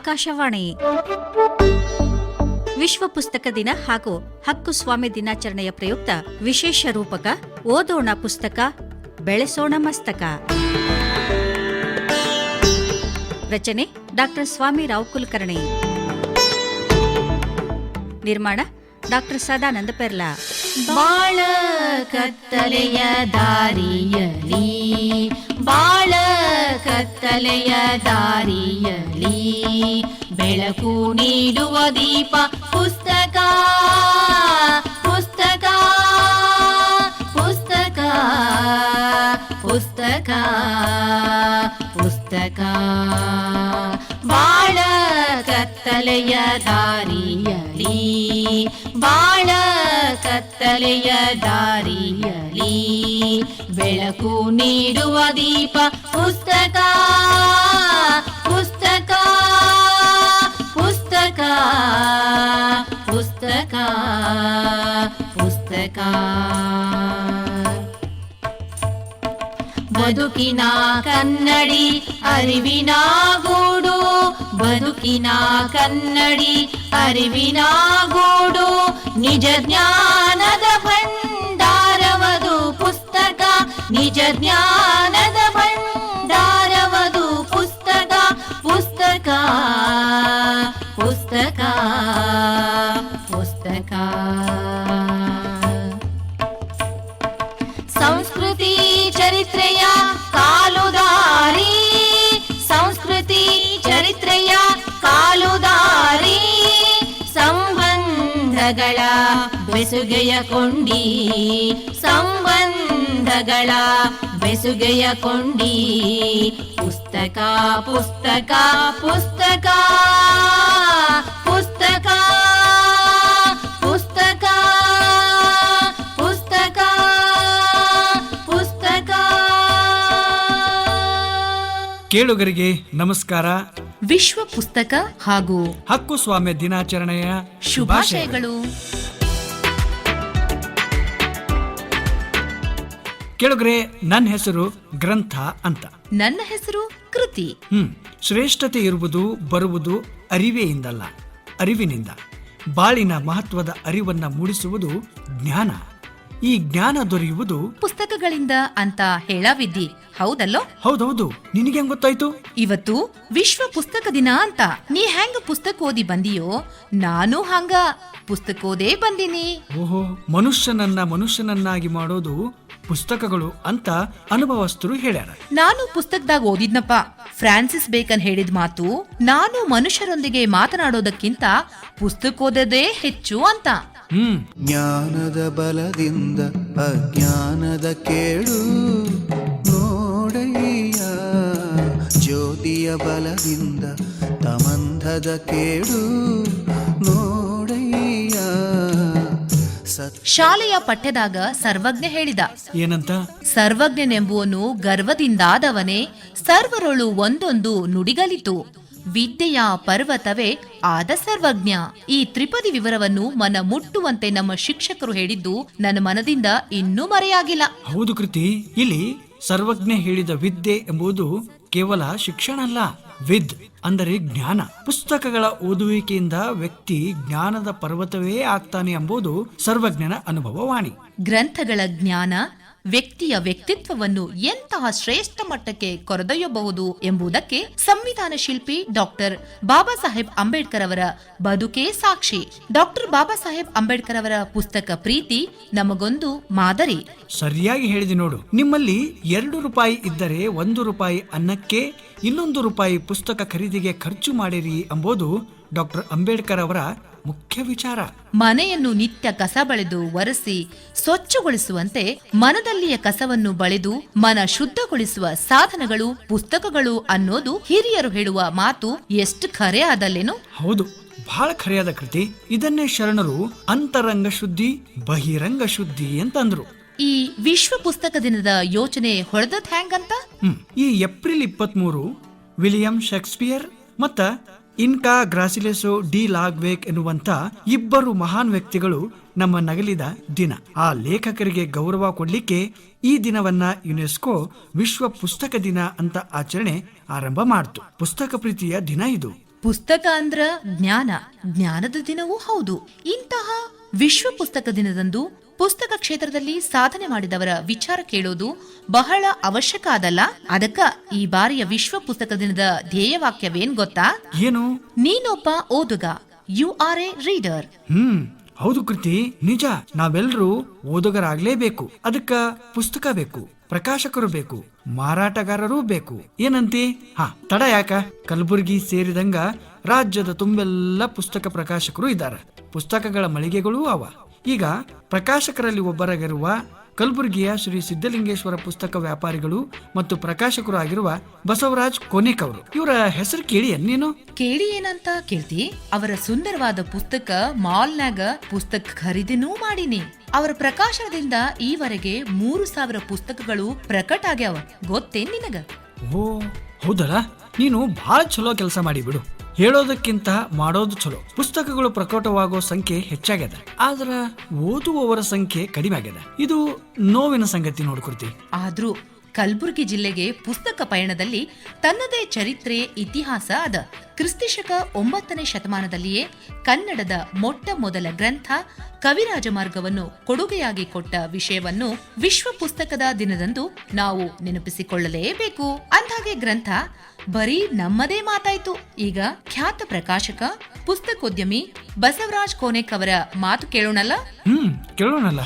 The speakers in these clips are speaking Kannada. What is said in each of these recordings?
ಆಕಾಶವಾಣಿ. ವಿಶ್ವ ಪುಸ್ತಕ ದಿನ ಹಾಗೂ ಹಕ್ಕು ಸ್ವಾಮಿ ದಿನಾಚರಣೆಯ ಪ್ರಯುಕ್ತ ವಿಶೇಷ ರೂಪಕ ಓದೋಣ ಪುಸ್ತಕ, ಬೆಳೆಸೋಣ ಮಸ್ತಕ. ರಚನೆ ಡಾಕ್ಟರ್ ಸ್ವಾಮಿ ರಾವ್ ಕುಲಕರ್ಣಿ. ನಿರ್ಮಾಣ ಡಾಕ್ಟರ್ ಸದಾನಂದ ಪೆರ್ಲಾ. ಬಾಳ ಕತ್ತಲೆಯ ದಾರಿಯಲಿ ಬಾಳ ಕತ್ತಲೆಯ ದಾರಿಯಲಿ ಬೆಳಕು ನೀಡುವ ದೀಪ ಪುಸ್ತಕ ಪುಸ್ತಕ ಪುಸ್ತಕ ಪುಸ್ತಕ ಪುಸ್ತಕ. ಬಾಳ ಕತ್ತಲೆಯ ದಾರಿಯಲಿ ಬಾಳ ಕತ್ತಲೆಯ ದಾರಿಯಲಿ ಬೆಳಕು ನೀಡುವ ದೀಪ ಪುಸ್ತಕ ಪುಸ್ತಕ ಪುಸ್ತಕ ಪುಸ್ತಕ ಪುಸ್ತಕ. ಬದುಕಿನ ಕನ್ನಡಿ, ಅರಿವಿನ ಗೂಡು. ಬದುಕಿನ ಕನ್ನಡಿ, ಅರಿವಿನ ಗೂಡು. ನಿಜ ಜ್ಞಾನದ ಭಂಡಾರವದು ಪುಸ್ತಕ. ನಿಜ ಜ್ಞಾನದ ಭಂಡಾರವದು ಪುಸ್ತಕ. ಪುಸ್ತಕ ಪುಸ್ತಕ ಪುಸ್ತಕ. ಸಂಬಂಧಗಳ ಬೆಸುಗೆಯ ಕೊಂಡಿ, ಸಂಬಂಧಗಳ ಬೆಸುಗೆಯ ಕೊಂಡಿ, ಪುಸ್ತಕ ಪುಸ್ತಕ ಪುಸ್ತಕ ಪುಸ್ತಕ ಪುಸ್ತಕ ಪುಸ್ತಕ ಪುಸ್ತಕ. ಕೇಳುಗರಿಗೆ ನಮಸ್ಕಾರ. ವಿಶ್ವ ಪುಸ್ತಕ ಹಾಗೂ ಹಕ್ಕು ಸ್ವಾಮ್ಯ ದಿನಾಚರಣೆಯ ಶುಭಾಶಯಗಳು. ಕೆಳಗ್ರೆ ನನ್ನ ಹೆಸರು ಗ್ರಂಥ ಅಂತ. ನನ್ನ ಹೆಸರು ಕೃತಿ. ಹ್ಮ್ ಶ್ರೇಷ್ಠತೆ ಇರುವುದು ಬರುವುದು ಅರಿವೆಯಿಂದಲ್ಲ ಅರಿವಿನಿಂದ. ಬಾಳಿನ ಮಹತ್ವದ ಅರಿವನ್ನ ಮೂಡಿಸುವುದು ಜ್ಞಾನ. ಈ ಜ್ಞಾನ ದೊರೆಯುವುದು ಪುಸ್ತಕಗಳಿಂದ ಅಂತ ಹೇಳಾವಿದ್ದಿ. ಹೌದಲ್ಲೋ? ಹೌದೌದು. ನಿನಗೆ ಹೆಂಗ್ ಗೊತ್ತಾಯ್ತು? ಇವತ್ತು ವಿಶ್ವ ಪುಸ್ತಕ ದಿನ ಅಂತ. ನೀ ಹೆಂಗ ಪುಸ್ತಕ ಓದಿ ಬಂದಿಯೋ? ನಾನು ಹಂಗ. ಪುಸ್ತಕ ಓದೇ ಬಂದಿನಿ. ಓಹೋ ಮನುಷ್ಯನನ್ನ ಮನುಷ್ಯನನ್ನಾಗಿ ಮಾಡೋದು ಪುಸ್ತಕಗಳು ಅಂತ ಅನುಭವಸ್ಥರು ಹೇಳ್ಯಾರ. ನಾನು ಪುಸ್ತಕದಾಗ ಓದಿದ್ನಪ್ಪ. ಫ್ರಾನ್ಸಿಸ್ ಬೇಕನ್ ಹೇಳಿದ ಮಾತು ನಾನು ಮನುಷ್ಯರೊಂದಿಗೆ ಮಾತನಾಡೋದಕ್ಕಿಂತ ಪುಸ್ತಕ ಓದೋದೇ ಹೆಚ್ಚು ಅಂತ. ಹ್ಮ್. ಜ್ಞಾನದ ಬಲದಿಂದ ಅಜ್ಞಾನದ ಕೇಳು ನೋಡಯ್ಯ. ಜ್ಯೋತಿಯ ಬಲದಿಂದ ತಮಂಧದ ಕೇಳು ಸತ್ ಶಾಲೆಯ ಪಠ್ಯದಾಗ ಸರ್ವಜ್ಞ ಹೇಳಿದ. ಏನಂತ? ಸರ್ವಜ್ಞನೆಂಬುವನು ಗರ್ವದಿಂದಾದವನೇ ಸರ್ವರೊಳು ಒಂದೊಂದು ನುಡಿಗಲಿತು. ವಿದ್ಯೆಯ ಪರ್ವತವೇ ಆದ ಸರ್ವಜ್ಞ. ಈ ತ್ರಿಪದಿ ವಿವರವನ್ನು ಮನ ಮುಟ್ಟುವಂತೆ ನಮ್ಮ ಶಿಕ್ಷಕರು ಹೇಳಿದ್ದು ನನ್ನ ಮನದಿಂದ ಇನ್ನೂ ಮರೆಯಾಗಿಲ್ಲ. ಹೌದು ಕೃತಿ. ಇಲ್ಲಿ ಸರ್ವಜ್ಞ ಹೇಳಿದ ವಿದ್ಯೆ ಎಂಬುದು ಕೇವಲ ಶಿಕ್ಷಣ ಅಲ್ಲ ವಿದ್ ಅಂದರೆ ಜ್ಞಾನ. ಪುಸ್ತಕಗಳ ಓದುವಿಕೆಯಿಂದ ವ್ಯಕ್ತಿ ಜ್ಞಾನದ ಪರ್ವತವೇ ಆಗ್ತಾನೆ ಎಂಬುದು ಸರ್ವಜ್ಞನ ಅನುಭವವಾಣಿ. ಗ್ರಂಥಗಳ ಜ್ಞಾನ ವ್ಯಕ್ತಿಯ ವ್ಯಕ್ತಿತ್ವವನ್ನು ಎಂತಹ ಶ್ರೇಷ್ಠ ಮಟ್ಟಕ್ಕೆ ಕೊರೆದೊಯ್ಯಬಹುದು ಎಂಬುದಕ್ಕೆ ಸಂವಿಧಾನ ಶಿಲ್ಪಿ ಡಾಕ್ಟರ್ ಬಾಬಾ ಸಾಹೇಬ್ ಅಂಬೇಡ್ಕರ್ ಅವರ ಬದುಕೇ ಸಾಕ್ಷಿ. ಡಾಕ್ಟರ್ ಬಾಬಾ ಸಾಹೇಬ್ ಅಂಬೇಡ್ಕರ್ ಅವರ ಪುಸ್ತಕ ಪ್ರೀತಿ ನಮಗೊಂದು ಮಾದರಿ. ಸರಿಯಾಗಿ ಹೇಳಿದೆ ನೋಡು. ನಿಮ್ಮಲ್ಲಿ ಎರಡು ರೂಪಾಯಿ ಇದ್ದರೆ ಒಂದು ರೂಪಾಯಿ ಅನ್ನಕ್ಕೆ ಇನ್ನೊಂದು ರೂಪಾಯಿ ಪುಸ್ತಕ ಖರೀದಿಗೆ ಖರ್ಚು ಮಾಡಿರಿ ಎಂಬುದು ಡಾಕ್ಟರ್ ಅಂಬೇಡ್ಕರ್ ಅವರ ಮುಖ್ಯ ವಿಚಾರ. ಮನೆಯನ್ನು ನಿತ್ಯ ಕಸ ಬಳೆದು ಒರೆಸಿ ಸ್ವಚ್ಛಗೊಳಿಸುವಂತೆ ಮನದಲ್ಲಿಯ ಕಸವನ್ನು ಬಳೆದು ಮನ ಶುದ್ಧಗೊಳಿಸುವ ಸಾಧನಗಳು ಪುಸ್ತಕಗಳು ಅನ್ನೋದು ಹಿರಿಯರು ಹೇಳುವ ಮಾತು ಎಷ್ಟು ಖರೆ ಆದಲ್ಲೇನು? ಹೌದು ಬಹಳ ಖರೆಯಾದ ಕೃತಿ. ಇದನ್ನೇ ಶರಣರು ಅಂತರಂಗ ಶುದ್ಧಿ ಬಹಿರಂಗ ಶುದ್ಧಿ ಅಂತಂದ್ರು. ಈ ವಿಶ್ವ ಪುಸ್ತಕ ದಿನದ ಯೋಚನೆ ಹೊಡೆದದ್ ಹ್ಯಾಂಗಂತ. ಈ ಏಪ್ರಿಲ್ ಇಪ್ಪತ್ಮೂರು ವಿಲಿಯಂ ಶೇಕ್ಸ್ಪಿಯರ್ ಮತ್ತ ಇನ್ಕಾ ಗ್ರಾಸಿಲೆಸೋ ಡಿ ಲಾಗ್ವೇಕ್ ಎನ್ನುವಂತ ಇಬ್ಬರು ಮಹಾನ್ ವ್ಯಕ್ತಿಗಳು ನಮ್ಮ ನಗಲಿದ ದಿನ. ಆ ಲೇಖಕರಿಗೆ ಗೌರವ ಕೊಡಲಿಕ್ಕೆ ಈ ದಿನವನ್ನ ಯುನೆಸ್ಕೋ ವಿಶ್ವ ಪುಸ್ತಕ ದಿನ ಅಂತ ಆಚರಣೆ ಆರಂಭ ಮಾಡ್ತು. ಪುಸ್ತಕ ಪ್ರೀತಿಯ ದಿನ ಇದು. ಪುಸ್ತಕ ಅಂದ್ರ ಜ್ಞಾನ. ಜ್ಞಾನದ ದಿನವೂ ಹೌದು. ಇಂತಹ ವಿಶ್ವ ಪುಸ್ತಕ ದಿನದಂದು ಪುಸ್ತಕ ಕ್ಷೇತ್ರದಲ್ಲಿ ಸಾಧನೆ ಮಾಡಿದವರ ವಿಚಾರ ಕೇಳೋದು ಬಹಳ ಅವಶ್ಯಕ ಅದಲ್ಲ? ಅದಕ್ಕ ಈ ಬಾರಿಯ ವಿಶ್ವ ಪುಸ್ತಕ ದಿನದ ಧ್ಯೇಯವಾಕ್ಯವೇನ್ ಗೊತ್ತಾ? ಏನು? ನೀನೊಬ್ಬ ಓದುಗ ಯು ಆರ್ ಎ ರೀಡರ್. ಹ್ಮ್ ಹೌದು ಕೃತಿ ನಿಜ. ನಾವೆಲ್ಲರೂ ಓದುಗರಾಗ್ಲೇಬೇಕು. ಅದಕ್ಕ ಪುಸ್ತಕ ಬೇಕು ಪ್ರಕಾಶಕರು ಬೇಕು ಮಾರಾಟಗಾರರೂ ಬೇಕು. ಏನಂತಿ? ಹಾ ತಡ ಯಾಕ? ಕಲಬುರಗಿ ಸೇರಿದಂಗ ರಾಜ್ಯದ ತುಂಬೆಲ್ಲ ಪುಸ್ತಕ ಪ್ರಕಾಶಕರು ಇದ್ದಾರೆ ಪುಸ್ತಕಗಳ ಮಳಿಗೆಗಳೂ ಅವ. ಈಗ ಪ್ರಕಾಶಕರಲ್ಲಿ ಒಬ್ಬರಾಗಿರುವ ಕಲಬುರಗಿಯ ಶ್ರೀ ಸಿದ್ದಲಿಂಗೇಶ್ವರ ಪುಸ್ತಕ ವ್ಯಾಪಾರಿಗಳು ಮತ್ತು ಪ್ರಕಾಶಕರು ಆಗಿರುವ ಬಸವರಾಜ್ ಕೊನೆಕ್ ಅವರು. ಇವರ ಹೆಸರು ಕೇಳಿ ನೀನು? ಕೇಳಿ ಏನಂತ ಕೇಳ್ತಿ? ಅವರ ಸುಂದರವಾದ ಪುಸ್ತಕ ಮಾಲ್ನಾಗ ಪುಸ್ತಕ ಖರೀದಿನೂ ಮಾಡಿನಿ. ಅವರ ಪ್ರಕಾಶನದಿಂದ ಈವರೆಗೆ ಮೂರು ಸಾವಿರ ಪುಸ್ತಕಗಳು ಪ್ರಕಟ ಆಗ್ಯಾವ. ಗೊತ್ತೇನ್ ನಿನಗ? ಓ ಹೌದಲ್ಲ? ನೀನು ಬಹಳ ಚಲೋ ಕೆಲಸ ಮಾಡಿ ಬಿಡು. ಹೇಳೋದಕ್ಕಿಂತ ಮಾಡೋದು ಚಲೋ. ಪುಸ್ತಕಗಳು ಪ್ರಕಟವಾಗೋ ಸಂಖ್ಯೆ ಹೆಚ್ಚಾಗ್ಯದ. ಆದ್ರ ಓದುವವರ ಸಂಖ್ಯೆ ಕಡಿಮೆ ಆಗ್ಯದ. ಇದು ನೋವಿನ ಸಂಗತಿ ನೋಡ್ಕೊಡ್ತಿ. ಆದ್ರೂ ಕಲಬುರಗಿ ಜಿಲ್ಲೆಗೆ ಪುಸ್ತಕ ಪಯಣದಲ್ಲಿ ತನ್ನದೇ ಚರಿತ್ರೆ, ಇತಿಹಾಸ ಅದ ಕ್ರಿಸ್ತಿಶಕ ಒಂಬತ್ತನೇ ಶತಮಾನದಲ್ಲಿಯೇ ಕನ್ನಡದ ಮೊಟ್ಟ ಮೊದಲ ಗ್ರಂಥ ಕವಿರಾಜಮಾರ್ಗವನ್ನು ಕೊಡುಗೆಯಾಗಿ ಕೊಟ್ಟ ವಿಷಯವನ್ನು ವಿಶ್ವ ಪುಸ್ತಕದ ದಿನದಂದು ನಾವು ನೆನಪಿಸಿಕೊಳ್ಳಲೇಬೇಕು. ಅಂದಾಗೆ ಗ್ರಂಥ ಬರೀ ನಮ್ಮದೇ ಮಾತಾಯ್ತು. ಈಗ ಖ್ಯಾತ ಪ್ರಕಾಶಕ, ಪುಸ್ತಕೋದ್ಯಮಿ ಬಸವರಾಜ್ ಕೋನೆಕ್ ಅವರ ಮಾತು ಕೇಳೋಣಲ್ಲ? ಹ್ಮ್, ಕೇಳೋಣಲ್ಲ.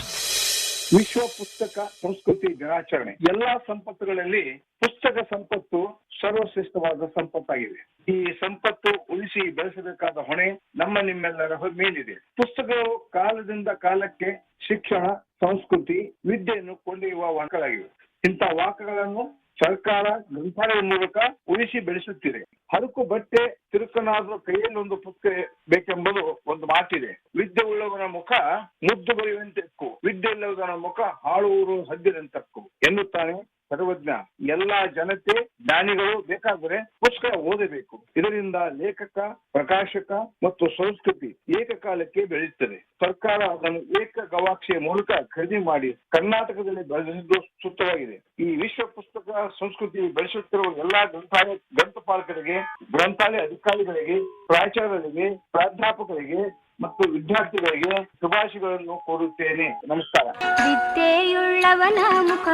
ವಿಶ್ವ ಪುಸ್ತಕ ಸಂಸ್ಕೃತಿ ದಿನಾಚರಣೆ. ಎಲ್ಲಾ ಸಂಪತ್ತುಗಳಲ್ಲಿ ಪುಸ್ತಕ ಸಂಪತ್ತು ಸರ್ವಶ್ರೇಷ್ಠವಾದ ಸಂಪತ್ತಾಗಿದೆ. ಈ ಸಂಪತ್ತು ಉಳಿಸಿ ಬೆಳೆಸಬೇಕಾದ ಹೊಣೆ ನಮ್ಮ ನಿಮ್ಮೆಲ್ಲರ ಮೇಲಿದೆ. ಪುಸ್ತಕಗಳು ಕಾಲದಿಂದ ಕಾಲಕ್ಕೆ ಶಿಕ್ಷಣ, ಸಂಸ್ಕೃತಿ, ವಿದ್ಯೆಯನ್ನು ಕೊಂಡೊಯ್ಯುವ ವಾಕಗಳಾಗಿವೆ ಇಂಥ ವಾಕ್ಯಗಳನ್ನು ಸರ್ಕಾರ ಗ್ರಂಥಾಲಯ ಮೂಲಕ ಉಳಿಸಿ ಬೆಳೆಸುತ್ತಿದೆ. ಹರಕು ಬಟ್ಟೆ ತಿರುಕನಾದ್ರೂ ಕೈಯಲ್ಲಿ ಒಂದು ಪುಸ್ತಕ ಬೇಕೆಂಬುದು ಒಂದು ಮಾತಿದೆ. ವಿದ್ಯೆ ಉಳ್ಳವನ ಮುಖ ಮುದ್ದು ಬರೆಯುವಂತೆ ವಿದ್ಯೆ ಇಲ್ಲವನ ಮುಖ ಹಾಳುವರು ಹದ್ದಿನಂತಕ್ಕು ಎನ್ನುತ್ತಾನೆ ಸರ್ವಜ್ಞ. ಎಲ್ಲಾ ಜನತೆ ಜ್ಞಾನಿಗಳು ಬೇಕಾದರೆ ಪುಸ್ತಕ ಓದಬೇಕು. ಇದರಿಂದ ಲೇಖಕ, ಪ್ರಕಾಶಕ ಮತ್ತು ಸಂಸ್ಕೃತಿ ಏಕಕಾಲಕ್ಕೆ ಬೆಳೆಯುತ್ತದೆ ಸರ್ಕಾರ ಅದನ್ನು ಏಕ ಗವಾಕ್ಷಿಯ ಮೂಲಕ ಖರೀದಿ ಮಾಡಿ ಕರ್ನಾಟಕದಲ್ಲಿ ಬೆಳೆಸಿದ್ದು ಸೂಕ್ತವಾಗಿದೆ ಈ ವಿಶ್ವ ಪುಸ್ತಕ ಸಂಸ್ಕೃತಿ ಬೆಳೆಸುತ್ತಿರುವ ಎಲ್ಲಾ ಗ್ರಂಥಾಲಯ ಗ್ರಂಥಪಾಲಕರಿಗೆ, ಗ್ರಂಥಾಲಯ ಅಧಿಕಾರಿಗಳಿಗೆ, ಪ್ರಾಚಾರ್ಯರಿಗೆ, ಪ್ರಾಧ್ಯಾಪಕರಿಗೆ ಮತ್ತು ವಿದ್ಯಾರ್ಥಿಗಳಿಗೆ ಶುಭಾಶಯಗಳನ್ನು ಕೋರುತ್ತೇನೆ. ನಮಸ್ಕಾರ. ವಿದ್ಯೆಯುಳ್ಳವನ ಮುಖ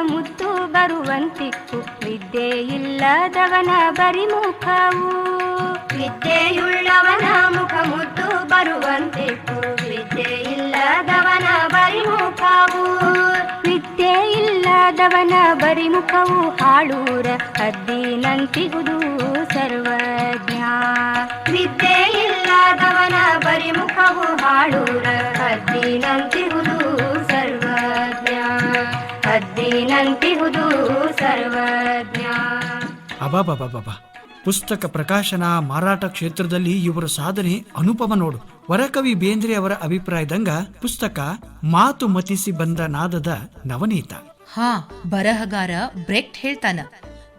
ವಿದ್ಯೆ ಇಲ್ಲದವನ ಬರಿಮುಖವು ವಿದ್ಯೆಯುಳ್ಳವನ ಮುಖ ಮುದ್ದು ಬರುವಂತಿತ್ತು. ವಿದ್ಯೆ ಇಲ್ಲದವನ ಬರಿಮುಖವು ಇಲ್ಲದವನ ಬರಿಮುಖವು ಹಾಳೂರ ಅದ್ದಿನಂತಿಗುದು ಸರ್ವಜ್ಞ. ವಿದ್ಯೆ ಇಲ್ಲದವನ ಬರಿಮುಖವು ಹಾಳು ಹದ್ದಿನಂತಿಹುದು ಸರ್ವಜ್ಞ. ಹದ್ದಿನಂತಿಹುದು ಸರ್ವಜ್ಞ. ಅಬಾಬಾಬಾಬಾ. ಪುಸ್ತಕ ಪ್ರಕಾಶನ ಮಾರಾಟ ಕ್ಷೇತ್ರದಲ್ಲಿ ಇವರ ಸಾಧನೆ ಅನುಪಮ ನೋಡು. ವರಕವಿ ಬೇಂದ್ರೆ ಅವರ ಅಭಿಪ್ರಾಯದಂಗ ಪುಸ್ತಕ ಮಾತು ಮತಿಸಿ ಬಂದ ನಾದದ ನವನೀತ. ಹಾ ಬರಹಗಾರ ಬ್ರೆಕ್ಟ್ ಹೇಳ್ತಾನ.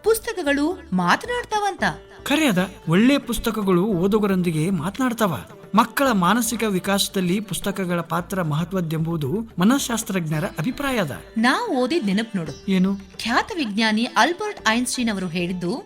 ಪುಸ್ತಕಗಳು ಮಾತನಾಡ್ತಾವಂತ. ಖರೆ ಅದ ಒಳ್ಳೆ ಪುಸ್ತಕಗಳು ಓದುಗರೊಂದಿಗೆ ಮಾತನಾಡ್ತಾವ. ಮಕ್ಕಳ ಮಾನಸಿಕ ವಿಕಾಸದಲ್ಲಿ ಪುಸ್ತಕಗಳ ಪಾತ್ರ ಮಹತ್ವದ್ದೆಂಬುದು ಮನಃಶಾಸ್ತ್ರಜ್ಞರ ಅಭಿಪ್ರಾಯ ಅದ. ನಾ ಓದಿದ ನೆನಪ್ ನೋಡು. ಏನು? ಖ್ಯಾತ ವಿಜ್ಞಾನಿ ಆಲ್ಬರ್ಟ್ ಐನ್ಸ್ಟೀನ್ ಅವರು ಹೇಳಿದ್ದು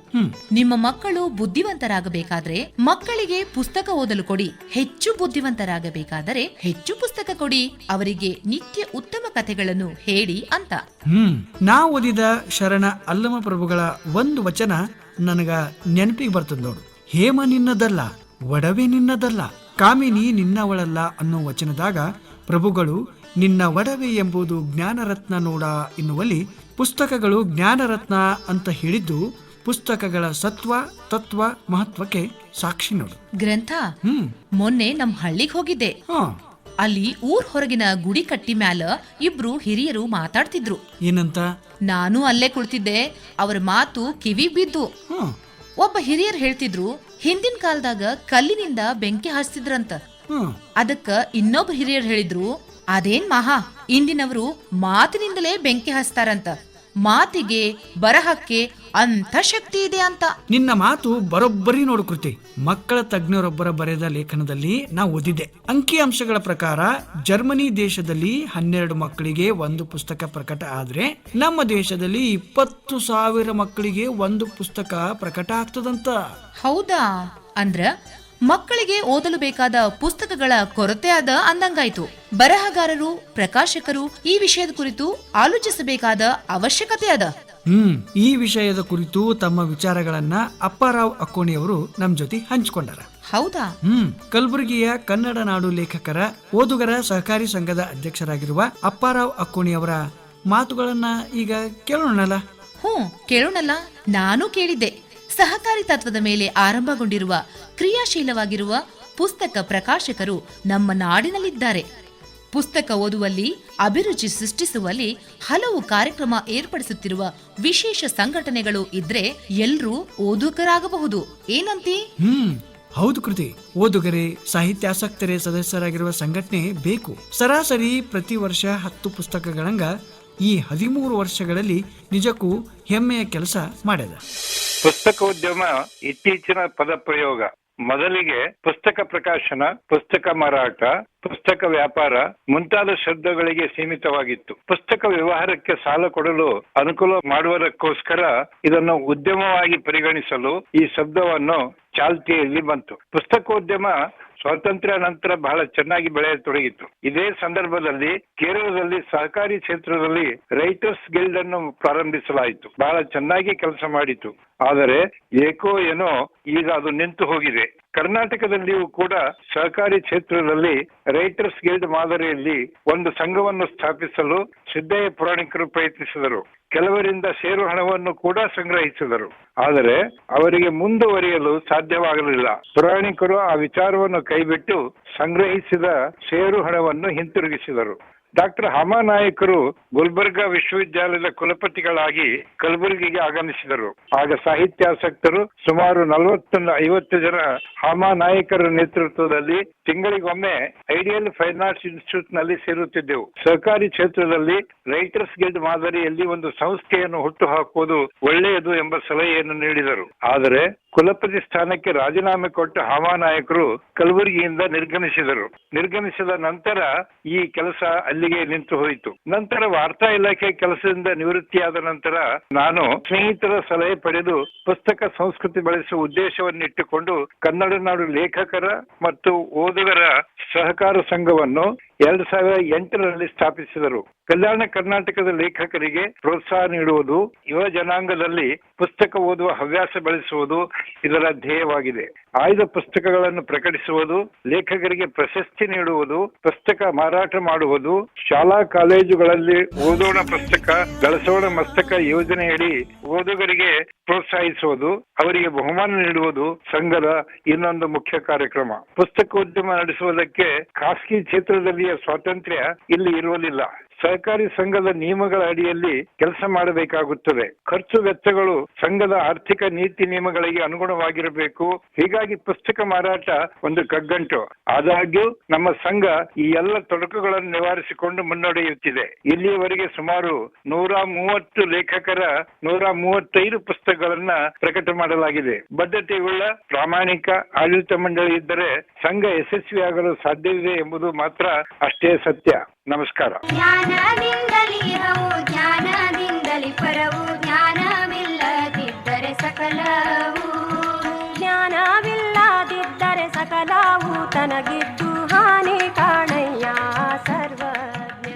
ನಿಮ್ಮ ಮಕ್ಕಳು ಬುದ್ಧಿವಂತರಾಗಬೇಕಾದ್ರೆ ಮಕ್ಕಳಿಗೆ ಪುಸ್ತಕ ಓದಲು ಕೊಡಿ. ಹೆಚ್ಚು ಬುದ್ಧಿವಂತರಾಗಬೇಕಾದರೆ ಹೆಚ್ಚು ಪುಸ್ತಕ ಕೊಡಿ. ಅವರಿಗೆ ನಿತ್ಯ ಉತ್ತಮ ಕಥೆಗಳನ್ನು ಹೇಳಿ ಅಂತ. ಹ್ಮ್. ನಾ ಓದಿದ ಶರಣ ಅಲ್ಲಮ ಪ್ರಭುಗಳ ಒಂದು ವಚನ ನನಗ ನೆನಪಿಗೆ ಬರ್ತದ ನೋಡು. ಹೇಮ ನಿನ್ನದಲ್ಲ ಒಡವೆ ನಿನ್ನದಲ್ಲ. ಕಾಮಿನಿ ನಿನ್ನವಳಲ್ಲ ಅನ್ನೋ ವಚನದಾಗ ಪ್ರಭುಗಳು ನಿನ್ನ ಒಡವೆ ಎಂಬುದು ಜ್ಞಾನರತ್ನ ನೋಡ ಎನ್ನುವಲ್ಲಿ ಪುಸ್ತಕಗಳು ಜ್ಞಾನರತ್ನ ಅಂತ ಹೇಳಿದ್ದು ಪುಸ್ತಕಗಳ ಸತ್ವ ತತ್ವ ಮಹತ್ವಕ್ಕೆ ಸಾಕ್ಷಿ ನೋಡು. ಗ್ರಂಥ? ಹ್ಮ್. ಮೊನ್ನೆ ನಮ್ ಹಳ್ಳಿಗೆ ಹೋಗಿದ್ದೆ. ಹಾ. ಅಲ್ಲಿ ಊರ್ ಹೊರಗಿನ ಗುಡಿ ಕಟ್ಟಿ ಮ್ಯಾಲ ಇಬ್ರು ಹಿರಿಯರು ಮಾತಾಡ್ತಿದ್ರು. ಏನಂತ? ನಾನು ಅಲ್ಲೇ ಕುಳಿತಿದ್ದೆ. ಅವರ ಮಾತು ಕಿವಿ ಬಿದ್ದು. ಒಬ್ಬ ಹಿರಿಯರ್ ಹೇಳ್ತಿದ್ರು ಹಿಂದಿನ ಕಾಲದಾಗ ಕಲ್ಲಿನಿಂದ ಬೆಂಕಿ ಹಚ್ತಿದ್ರಂತ ಅದಕ್ಕ ಇನ್ನೊಬ್ಬ ಹಿರಿಯರ್ ಹೇಳಿದ್ರು ಅದೇನ್ ಮಹಾ ಇಂದಿನವರು ಮಾತಿನಿಂದಲೇ ಬೆಂಕಿ ಹಚ್ತಾರಂತ ಮಾತಿಗೆ ಬರಹಕ್ಕೆ ಅಂತ ಶಕ್ತಿ ಇದೆ ಅಂತ. ನಿನ್ನ ಮಾತು ಬರೋಬ್ಬರಿ ನೋಡು ಕೃತಿ. ಮಕ್ಕಳ ತಜ್ಞರೊಬ್ಬರ ಬರೆದ ಲೇಖನದಲ್ಲಿ ನಾ ಓದಿದ್ದೆ. ಅಂಕಿ ಅಂಶಗಳ ಪ್ರಕಾರ ಜರ್ಮನಿ ದೇಶದಲ್ಲಿ ಹನ್ನೆರಡು ಮಕ್ಕಳಿಗೆ ಒಂದು ಪುಸ್ತಕ ಪ್ರಕಟ ಆದ್ರೆ ನಮ್ಮ ದೇಶದಲ್ಲಿ ಇಪ್ಪತ್ತು ಸಾವಿರ ಮಕ್ಕಳಿಗೆ ಒಂದು ಪುಸ್ತಕ ಪ್ರಕಟ ಆಗ್ತದಂತ. ಹೌದಾ? ಅಂದ್ರ ಮಕ್ಕಳಿಗೆ ಓದಲು ಬೇಕಾದ ಪುಸ್ತಕಗಳ ಕೊರತೆ ಆದ ಅಂದಂಗಾಯ್ತು. ಬರಹಗಾರರು ಪ್ರಕಾಶಕರು ಈ ವಿಷಯದ ಕುರಿತು ಆಲೋಚಿಸಬೇಕಾದ ಅವಶ್ಯಕತೆ ಅದ ಹ್ಮ್ ಈ ವಿಷಯದ ಕುರಿತು ತಮ್ಮ ವಿಚಾರಗಳನ್ನ ಅಪ್ಪಾರಾವ್ ಅಕ್ಕೋಣಿಯವರು ನಮ್ ಜೊತೆ ಹಂಚಿಕೊಂಡರ. ಹೌದಾ? ಹ್ಮ್ ಕಲಬುರಗಿಯ ಕನ್ನಡ ನಾಡು ಲೇಖಕರ ಓದುಗರ ಸಹಕಾರಿ ಸಂಘದ ಅಧ್ಯಕ್ಷರಾಗಿರುವ ಅಪ್ಪಾರಾವ್ ಅಕ್ಕೋಣಿಯವರ ಮಾತುಗಳನ್ನ ಈಗ ಕೇಳೋಣಲ್ಲ? ಹ್ಞೂ ಕೇಳೋಣಲ್ಲ. ನಾನು ಕೇಳಿದ್ದೆ. ಸಹಕಾರಿ ತತ್ವದ ಮೇಲೆ ಆರಂಭಗೊಂಡಿರುವ ಕ್ರಿಯಾಶೀಲವಾಗಿರುವ ಪುಸ್ತಕ ಪ್ರಕಾಶಕರು ನಮ್ಮ ನಾಡಿನಲ್ಲಿದ್ದಾರೆ. ಪುಸ್ತಕ ಓದುವಲ್ಲಿ, ಅಭಿರುಚಿ ಸೃಷ್ಟಿಸುವಲ್ಲಿ ಹಲವು ಕಾರ್ಯಕ್ರಮ ಏರ್ಪಡಿಸುತ್ತಿರುವ ವಿಶೇಷ ಸಂಘಟನೆಗಳು ಇದ್ರೆ ಎಲ್ರೂ ಓದುಗರಾಗಬಹುದು. ಏನಂತಿ? ಹ್ಮ್, ಹೌದು ಕೃತಿ. ಓದುಗರೆ, ಸಾಹಿತ್ಯಾಸಕ್ತರೇ ಸದಸ್ಯರಾಗಿರುವ ಸಂಘಟನೆ ಬೇಕು. ಸರಾಸರಿ ಪ್ರತಿ ವರ್ಷ ಹತ್ತು ಪುಸ್ತಕಗಳಂಗ ಈ ಹದಿಮೂರು ವರ್ಷಗಳಲ್ಲಿ ನಿಜಕ್ಕೂ ಹೆಮ್ಮೆಯ ಕೆಲಸ ಮಾಡಿದ ಪುಸ್ತಕೋದ್ಯಮ ಇತ್ತೀಚಿನ ಪದಪ್ರಯೋಗ. ಮೊದಲಿಗೆ ಪುಸ್ತಕ ಪ್ರಕಾಶನ, ಪುಸ್ತಕ ಮಾರಾಟ, ಪುಸ್ತಕ ವ್ಯಾಪಾರ ಮುಂತಾದ ಶಬ್ದಗಳಿಗೆ ಸೀಮಿತವಾಗಿತ್ತು. ಪುಸ್ತಕ ವ್ಯವಹಾರಕ್ಕೆ ಸಾಲ ಕೊಡಲು ಅನುಕೂಲ ಮಾಡುವುದಕ್ಕೋಸ್ಕರ ಇದನ್ನು ಉದ್ಯಮವಾಗಿ ಪರಿಗಣಿಸಲು ಈ ಶಬ್ದವನ್ನು ಚಾಲ್ತಿಯಲ್ಲಿ ಬಂತು. ಪುಸ್ತಕೋದ್ಯಮ ಸ್ವಾತಂತ್ರ್ಯ ನಂತರ ಬಹಳ ಚೆನ್ನಾಗಿ ಬೆಳೆಯತೊಡಗಿತ್ತು ಇದೇ ಸಂದರ್ಭದಲ್ಲಿ ಕೇರಳದಲ್ಲಿ ಸಹಕಾರಿ ಕ್ಷೇತ್ರದಲ್ಲಿ ರೈಟರ್ಸ್ ಗಿಲ್ಡ್ ಅನ್ನು ಪ್ರಾರಂಭಿಸಲಾಯಿತು. ಬಹಳ ಚೆನ್ನಾಗಿ ಕೆಲಸ ಮಾಡಿತು. ಆದರೆ ಏಕೋ ಏನೋ ಈಗ ಅದು ನಿಂತು ಹೋಗಿದೆ. ಕರ್ನಾಟಕದಲ್ಲಿಯೂ ಕೂಡ ಸಹಕಾರಿ ಕ್ಷೇತ್ರದಲ್ಲಿ ರೈಟರ್ಸ್ ಗಿಲ್ಡ್ ಮಾದರಿಯಲ್ಲಿ ಒಂದು ಸಂಘವನ್ನು ಸ್ಥಾಪಿಸಲು ಸಿದ್ದಯ್ಯ ಪುರಾಣಿಕರು ಪ್ರಯತ್ನಿಸಿದರು. ಕೆಲವರಿಂದ ಷೇರು ಹಣವನ್ನು ಕೂಡ ಸಂಗ್ರಹಿಸಿದರು. ಆದರೆ ಅವರಿಗೆ ಮುಂದುವರಿಯಲು ಸಾಧ್ಯವಾಗಲಿಲ್ಲ. ಪುರಾಣಿಕರು ಆ ವಿಚಾರವನ್ನು ಕೈಬಿಟ್ಟು ಸಂಗ್ರಹಿಸಿದ ಷೇರು ಹಣವನ್ನು ಹಿಂತಿರುಗಿಸಿದರು. ಡಾಕ್ಟರ್ ಹಮಾನಾಯಕರು ಗುಲ್ಬರ್ಗಾ ವಿಶ್ವವಿದ್ಯಾಲಯದ ಕುಲಪತಿಗಳಾಗಿ ಕಲಬುರಗಿಗೆ ಆಗಮಿಸಿದರು. ಆಗ ಸಾಹಿತ್ಯಾಸಕ್ತರು ಸುಮಾರು ನಲವತ್ತು ಐವತ್ತು ಜನ ಹಮಾನಾಯಕರ ನೇತೃತ್ವದಲ್ಲಿ ತಿಂಗಳಿಗೊಮ್ಮೆ ಐಡಿಯಲ್ ಫೈನ್ ಆರ್ಟ್ಸ್ ಇನ್ಸ್ಟಿಟ್ಯೂಟ್ನಲ್ಲಿ ಸೇರುತ್ತಿದ್ದೆವು. ಸರ್ಕಾರಿ ಕ್ಷೇತ್ರದಲ್ಲಿ ರೈಟರ್ಸ್ ಗಿಲ್ಡ್ ಮಾದರಿಯಲ್ಲಿ ಒಂದು ಸಂಸ್ಥೆಯನ್ನು ಹುಟ್ಟು ಹಾಕುವುದು ಒಳ್ಳೆಯದು ಎಂಬ ಸಲಹೆಯನ್ನು ನೀಡಿದರು. ಆದರೆ ಕುಲಪತಿ ಸ್ಥಾನಕ್ಕೆ ರಾಜೀನಾಮೆ ಕೊಟ್ಟ ಹಾಮಾನಾಯಕರು ಕಲಬುರಗಿಯಿಂದ ನಿರ್ಗಮಿಸಿದರು. ನಿರ್ಗಮಿಸಿದ ನಂತರ ಈ ಕೆಲಸ ಅಲ್ಲಿಗೆ ನಿಂತು ಹೋಯಿತು. ನಂತರ ವಾರ್ತಾ ಇಲಾಖೆ ಕೆಲಸದಿಂದ ನಿವೃತ್ತಿಯಾದ ನಂತರ ನಾನು ಸ್ನೇಹಿತರ ಸಲಹೆ ಪಡೆದು ಪುಸ್ತಕ ಸಂಸ್ಕೃತಿ ಬಳಸುವ ಉದ್ದೇಶವನ್ನಿಟ್ಟುಕೊಂಡು ಕನ್ನಡ ನಾಡು ಲೇಖಕರ ಮತ್ತು ಓದುಗರ ಸಹಕಾರ ಸಂಘವನ್ನು ಎರಡ್ ಸಾವಿರದ ಎಂಟರಲ್ಲಿ ಸ್ಥಾಪಿಸಿದರು. ಕಲ್ಯಾಣ ಕರ್ನಾಟಕದ ಲೇಖಕರಿಗೆ ಪ್ರೋತ್ಸಾಹ ನೀಡುವುದು, ಯುವ ಜನಾಂಗದಲ್ಲಿ ಪುಸ್ತಕ ಓದುವ ಹವ್ಯಾಸ ಬೆಳೆಸುವುದು ಇದರ ಧ್ಯೇಯವಾಗಿದೆ. ಆಯ್ದ ಪುಸ್ತಕಗಳನ್ನು ಪ್ರಕಟಿಸುವುದು, ಲೇಖಕರಿಗೆ ಪ್ರಶಸ್ತಿ ನೀಡುವುದು, ಪುಸ್ತಕ ಮಾರಾಟ ಮಾಡುವುದು, ಶಾಲಾ ಕಾಲೇಜುಗಳಲ್ಲಿ ಓದೋಣ ಪುಸ್ತಕ, ಬೆಳೆಸೋಣ ಮಸ್ತಕ ಯೋಜನೆಯಡಿ ಓದುಗರಿಗೆ ಪ್ರೋತ್ಸಾಹಿಸುವುದು, ಅವರಿಗೆ ಬಹುಮಾನ ನೀಡುವುದು ಸಂಘದ ಇನ್ನೊಂದು ಮುಖ್ಯ ಕಾರ್ಯಕ್ರಮ. ಪುಸ್ತಕೋದ್ಯಮ ನಡೆಸುವುದಕ್ಕೆ ಖಾಸಗಿ ಕ್ಷೇತ್ರದಲ್ಲಿಯ ಸ್ವಾತಂತ್ರ್ಯ ಇಲ್ಲಿ ಇರುವುದಿಲ್ಲ. ಸಹಕಾರಿ ಸಂಘದ ನಿಯಮಗಳ ಅಡಿಯಲ್ಲಿ ಕೆಲಸ ಮಾಡಬೇಕಾಗುತ್ತದೆ. ಖರ್ಚು ವೆಚ್ಚಗಳು ಸಂಘದ ಆರ್ಥಿಕ ನೀತಿ ನಿಯಮಗಳಿಗೆ ಅನುಗುಣವಾಗಿರಬೇಕು. ಹೀಗಾಗಿ ಪುಸ್ತಕ ಮಾರಾಟ ಒಂದು ಕಗ್ಗಂಟು. ಆದಾಗ್ಯೂ ನಮ್ಮ ಸಂಘ ಈ ಎಲ್ಲ ತೊಡಕುಗಳನ್ನು ನಿವಾರಿಸಿಕೊಂಡು ಮುನ್ನಡೆಯುತ್ತಿದೆ. ಇಲ್ಲಿಯವರೆಗೆ ಸುಮಾರು ನೂರ ಮೂವತ್ತು ಲೇಖಕರ ನೂರ ಮೂವತ್ತೈದು ಪುಸ್ತಕಗಳನ್ನ ಪ್ರಕಟ ಮಾಡಲಾಗಿದೆ. ಬದ್ಧತೆಯುಳ್ಳ ಪ್ರಾಮಾಣಿಕ ಆಡಳಿತ ಮಂಡಳಿ ಇದ್ದರೆ ಸಂಘ ಯಶಸ್ವಿಯಾಗಲು ಸಾಧ್ಯವಿದೆ ಎಂಬುದು ಮಾತ್ರ ಅಷ್ಟೇ ಸತ್ಯ. ನಮಸ್ಕಾರ. ಜ್ಞಾನದಿಂದಲಿ ಜ್ಞಾನದಿಂದಲಿ ಪರವು ಜ್ಞಾನವಿಲ್ಲದಿದ್ದರೆ ಸಕಲವು. ಜ್ಞಾನವಿಲ್ಲದಿದ್ದರೆ ಸಕಲವು ತನಗಿದ್ದು ಹಾನಿ ಕಾಣಯ್ಯ ಸರ್ವಜ್ಞ.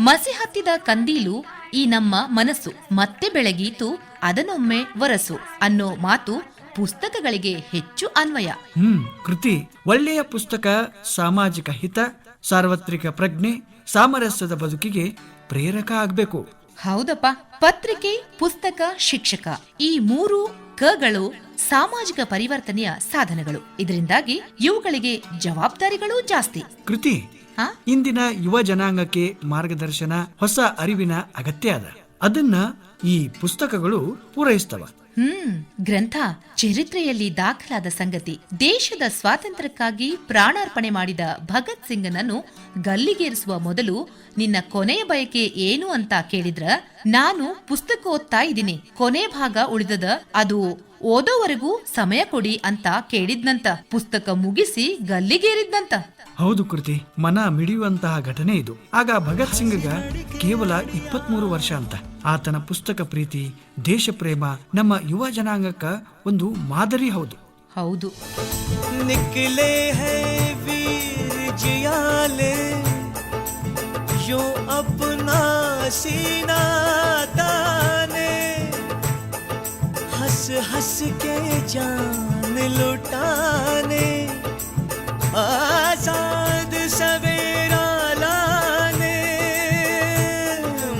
ಮಸಿ ಹತ್ತಿದ ಕಂದೀಲು ಈ ನಮ್ಮ ಮನಸ್ಸು ಮತ್ತೆ ಬೆಳಗೀತು ಅದನ್ನೊಮ್ಮೆ ವರಸು ಅನ್ನೋ ಮಾತು ಪುಸ್ತಕಗಳಿಗೆ ಹೆಚ್ಚು ಅನ್ವಯ. ಹ್ಮ್ ಕೃತಿ ಒಳ್ಳೆಯ ಪುಸ್ತಕ ಸಾಮಾಜಿಕ ಹಿತ ಸಾರ್ವತ್ರಿಕ ಪ್ರಜ್ಞೆ ಸಾಮರಸ್ಯದ ಬದುಕಿಗೆ ಪ್ರೇರಕ ಆಗ್ಬೇಕು. ಹೌದಪ್ಪ. ಪತ್ರಿಕೆ ಪುಸ್ತಕ ಶಿಕ್ಷಕ ಈ ಮೂರು ಕಗಳು ಸಾಮಾಜಿಕ ಪರಿವರ್ತನೆಯ ಸಾಧನಗಳು. ಇದರಿಂದಾಗಿ ಇವುಗಳಿಗೆ ಜವಾಬ್ದಾರಿಗಳು ಜಾಸ್ತಿ. ಕೃತಿ ಇಂದಿನ ಯುವ ಜನಾಂಗಕ್ಕೆ ಮಾರ್ಗದರ್ಶನ ಹೊಸ ಅರಿವಿನ ಅಗತ್ಯ ಅದ. ಅದನ್ನ ಈ ಪುಸ್ತಕಗಳು ಪೂರೈಸ್ತವ. ಹ್ಮ್, ಗ್ರಂಥ ಚರಿತ್ರೆಯಲ್ಲಿ ದಾಖಲಾದ ಸಂಗತಿ. ದೇಶದ ಸ್ವಾತಂತ್ರ್ಯಕ್ಕಾಗಿ ಪ್ರಾಣಾರ್ಪಣೆ ಮಾಡಿದ ಭಗತ್ ಸಿಂಗ್ನನ್ನು ಗಲ್ಲಿಗೇರಿಸುವ ಮೊದಲು ನಿನ್ನ ಕೊನೆಯ ಬಯಕೆ ಏನು ಅಂತ ಕೇಳಿದ್ರ, ನಾನು ಪುಸ್ತಕ ಓದ್ತಾ ಇದ್ದೀನಿ. ಕೊನೆ ಭಾಗ ಉಳಿದದ ಅದು ಓದೋವರೆಗೂ ಸಮಯ ಕೊಡಿ ಅಂತ ಕೇಳಿದ್ನಂತ. ಪುಸ್ತಕ ಮುಗಿಸಿ ಗಲ್ಲಿಗೇರಿದ್ನಂತ. ಹೌದು ಕೃತಿ ಮನ ಮಿಡಿಯುವಂತಹ ಘಟನೆ ಇದು. ಆಗ ಭಗತ್ ಸಿಂಗ್ಗ ಕೇವಲ ಇಪ್ಪತ್ಮೂರು ವರ್ಷ ಅಂತ. ಆತನ ಪುಸ್ತಕ ಪ್ರೀತಿ ದೇಶ ಪ್ರೇಮ ನಮ್ಮ ಯುವ ಜನಾಂಗಕ್ಕ ಒಂದು ಮಾದರಿ ಹೌದು. ಹೌದು. ಸೀನಾ हंस के जान लुटाने, आज़ाद सवेरा लाने।